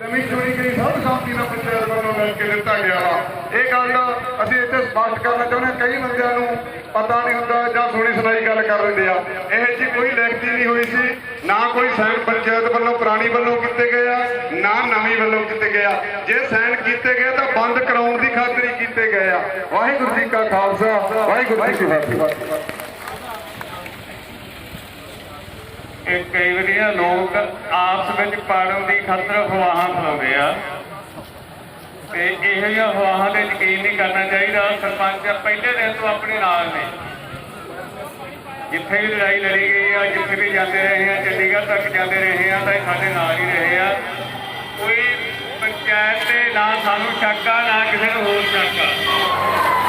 ਜ਼ਮੀਨ ਚੋਰੀ ਗਈ ਸਭ ਸ਼ਾਂਤੀ ਨਾਲ ਪੰਚਾਇਤ ਵੱਲੋਂ ਮਿਲ ਕੇ ਦਿੱਤਾ ਗਿਆ ਵਾ। ਇਹ ਗੱਲ ਅਸੀਂ ਇੱਥੇ ਸਪਸ਼ਟ ਕਰਨਾ ਚਾਹੁੰਦੇ ਹਾਂ, ਕਈ ਬੰਦਿਆਂ ਨੂੰ ਪਤਾ ਨਹੀਂ ਹੁੰਦਾ ਜਾਂ ਸੁਣੀ ਸੁਣਾਈ ਗੱਲ ਕਰ ਲੈਂਦੇ ਆ। ਇਹ ਜੀ ਕੋਈ ਲਿਖਤੀ ਨਹੀਂ ਹੋਈ ਸੀ, ਨਾ ਕੋਈ ਸਾਈਨ ਪੰਚਾਇਤ ਵੱਲੋਂ ਪੁਰਾਣੀ ਵੱਲੋਂ ਕੀਤੇ ਗਏ ਆ, ਨਾ ਨਵੀਂ ਵੱਲੋਂ ਕੀਤੇ ਗਏ ਆ। ਜੇ ਸਾਈਨ ਕੀਤੇ ਗਏ ਤਾਂ ਬੰਦ ਕਰਾਉਣ ਦੀ ਖਾਤਰੀ ਕੀਤੇ ਗਏ ਆ। ਵਾਹਿਗੁਰੂ ਜੀ ਕਾ ਖਾਲਸਾ, ਵਾਹਿਗੁਰੂ ਜੀ ਕੀ ਫਤਿਹ। ਇਹ ਕਈ ਵਾਰੀ ਲੋਕ ਆਪਸ ਵਿੱਚ ਪਾੜਨ ਦੀ ਖਾਤਰ ਅਫਵਾਹਾਂ ਫੈਲਾਉਂਦੇ ਆ। ਤੇ ਇਹੋ ਜਿਹੀਆਂ ਅਫਵਾਹਾਂ ਤੇ ਯਕੀਨ ਨਹੀਂ ਕਰਨਾ ਚਾਹੀਦਾ। ਸਰਪੰਚ ਪਹਿਲੇ ਦਿਨ ਤੋਂ ਆਪਣੇ ਨਾਲ ਨੇ। ਜਿੱਥੇ ਵੀ ਲੜਾਈ ਲੜੀ ਗਈ ਆ, ਜਿੱਥੇ ਵੀ ਜਾਂਦੇ ਰਹੇ ਆ, ਚੰਡੀਗੜ੍ਹ ਤੱਕ ਜਾਂਦੇ ਰਹੇ ਆ, ਤਾਂ ਇਹ ਸਾਡੇ ਨਾਲ ਹੀ ਰਹੇ ਆ। ਕੋਈ ਪੰਚਾਇਤ ਤੇ ਨਾ ਸਾਨੂੰ ਸ਼ੱਕ ਆ, ਨਾ ਕਿਸੇ ਨੂੰ ਹੋਰ ਸ਼ੱਕ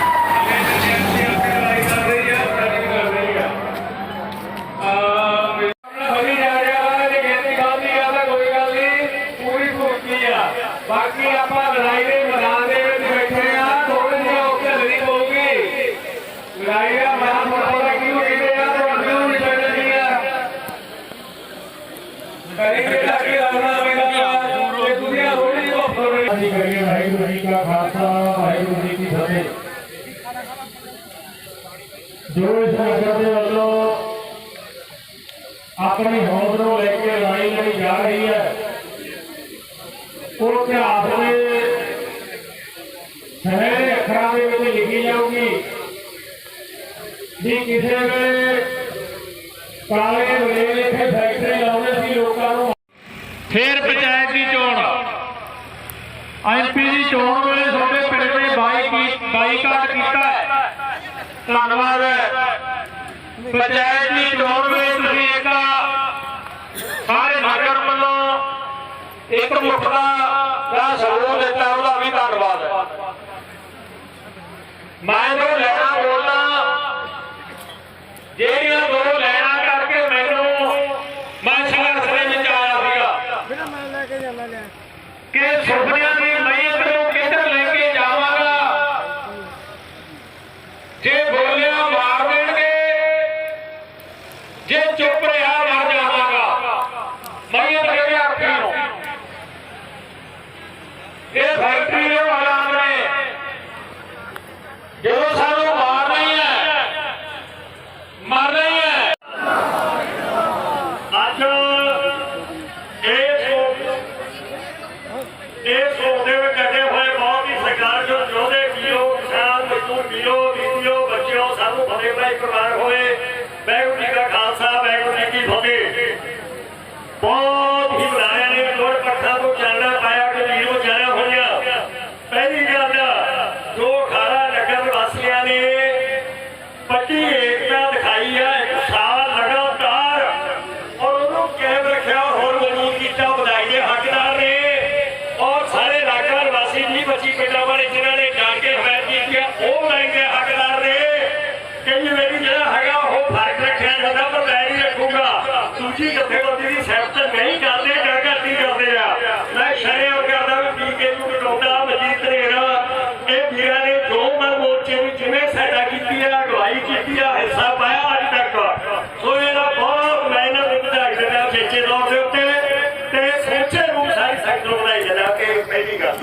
ਖਾਲਸਾ ਵਾਹਿਗੁਰੂ ਜੀ ਕੀ ਫਤਿਹ। ਜੋ ਇਸ ਨਗਰ ਦੇ ਵੱਲੋਂ ਆਪਣੀ ਹੋਂਦ ਨੂੰ ਲੈ ਕੇ ਲੜਾਈ ਲਈ ਜਾ ਰਹੀ ਹੈ, ਉਹ ਇਤਿਹਾਸ ਦੇ ਸੁਨਹਿਰੇ ਅੱਖਰਾਂ ਦੇ ਵਿੱਚ ਲਿਖੀ ਜਾਊਗੀ ਵੀ ਕਿਸੇ ਵੇਲੇ ਕਾਲੇ ਵੇਲੇ ਇੱਥੇ ਫੈਕਟਰੀ ਲਾਉਂਦੇ ਸੀ ਲੋਕਾਂ ਨੂੰ। ਫੇਰ ਪੰਚਾਇਤ ਦੀ ਚੋਣ। ਐਮਪੀ ਦੀ ਚੋਣ ਵੇਲੇ ਤੁਹਾਡੇ ਪਿੰਡ ਦੇ ਬਾਈਕੀ ਬਾਈਕਾਟ ਕੀਤਾ ਹੈ। ਧੰਨਵਾਦ ਪੰਚਾਇਤ ਦੀ ਚੋਣ ਵੇਲੇ ਤੁਸੀਂ ਇੱਕ ਸਾਰੇ ਨਗਰ ਵੱਲੋਂ ਇੱਕ ਮੁਖੜਾ ਦਾ ਸਬੂਤ ਦਿੱਤਾ, ਉਹਦਾ ਵੀ ਧੰਨਵਾਦ ਮੈਂ ਜੋ ਲੈਣਾ ਬੋਲਣਾ ਜਿਹੜੀਆਂ Mr. Leonard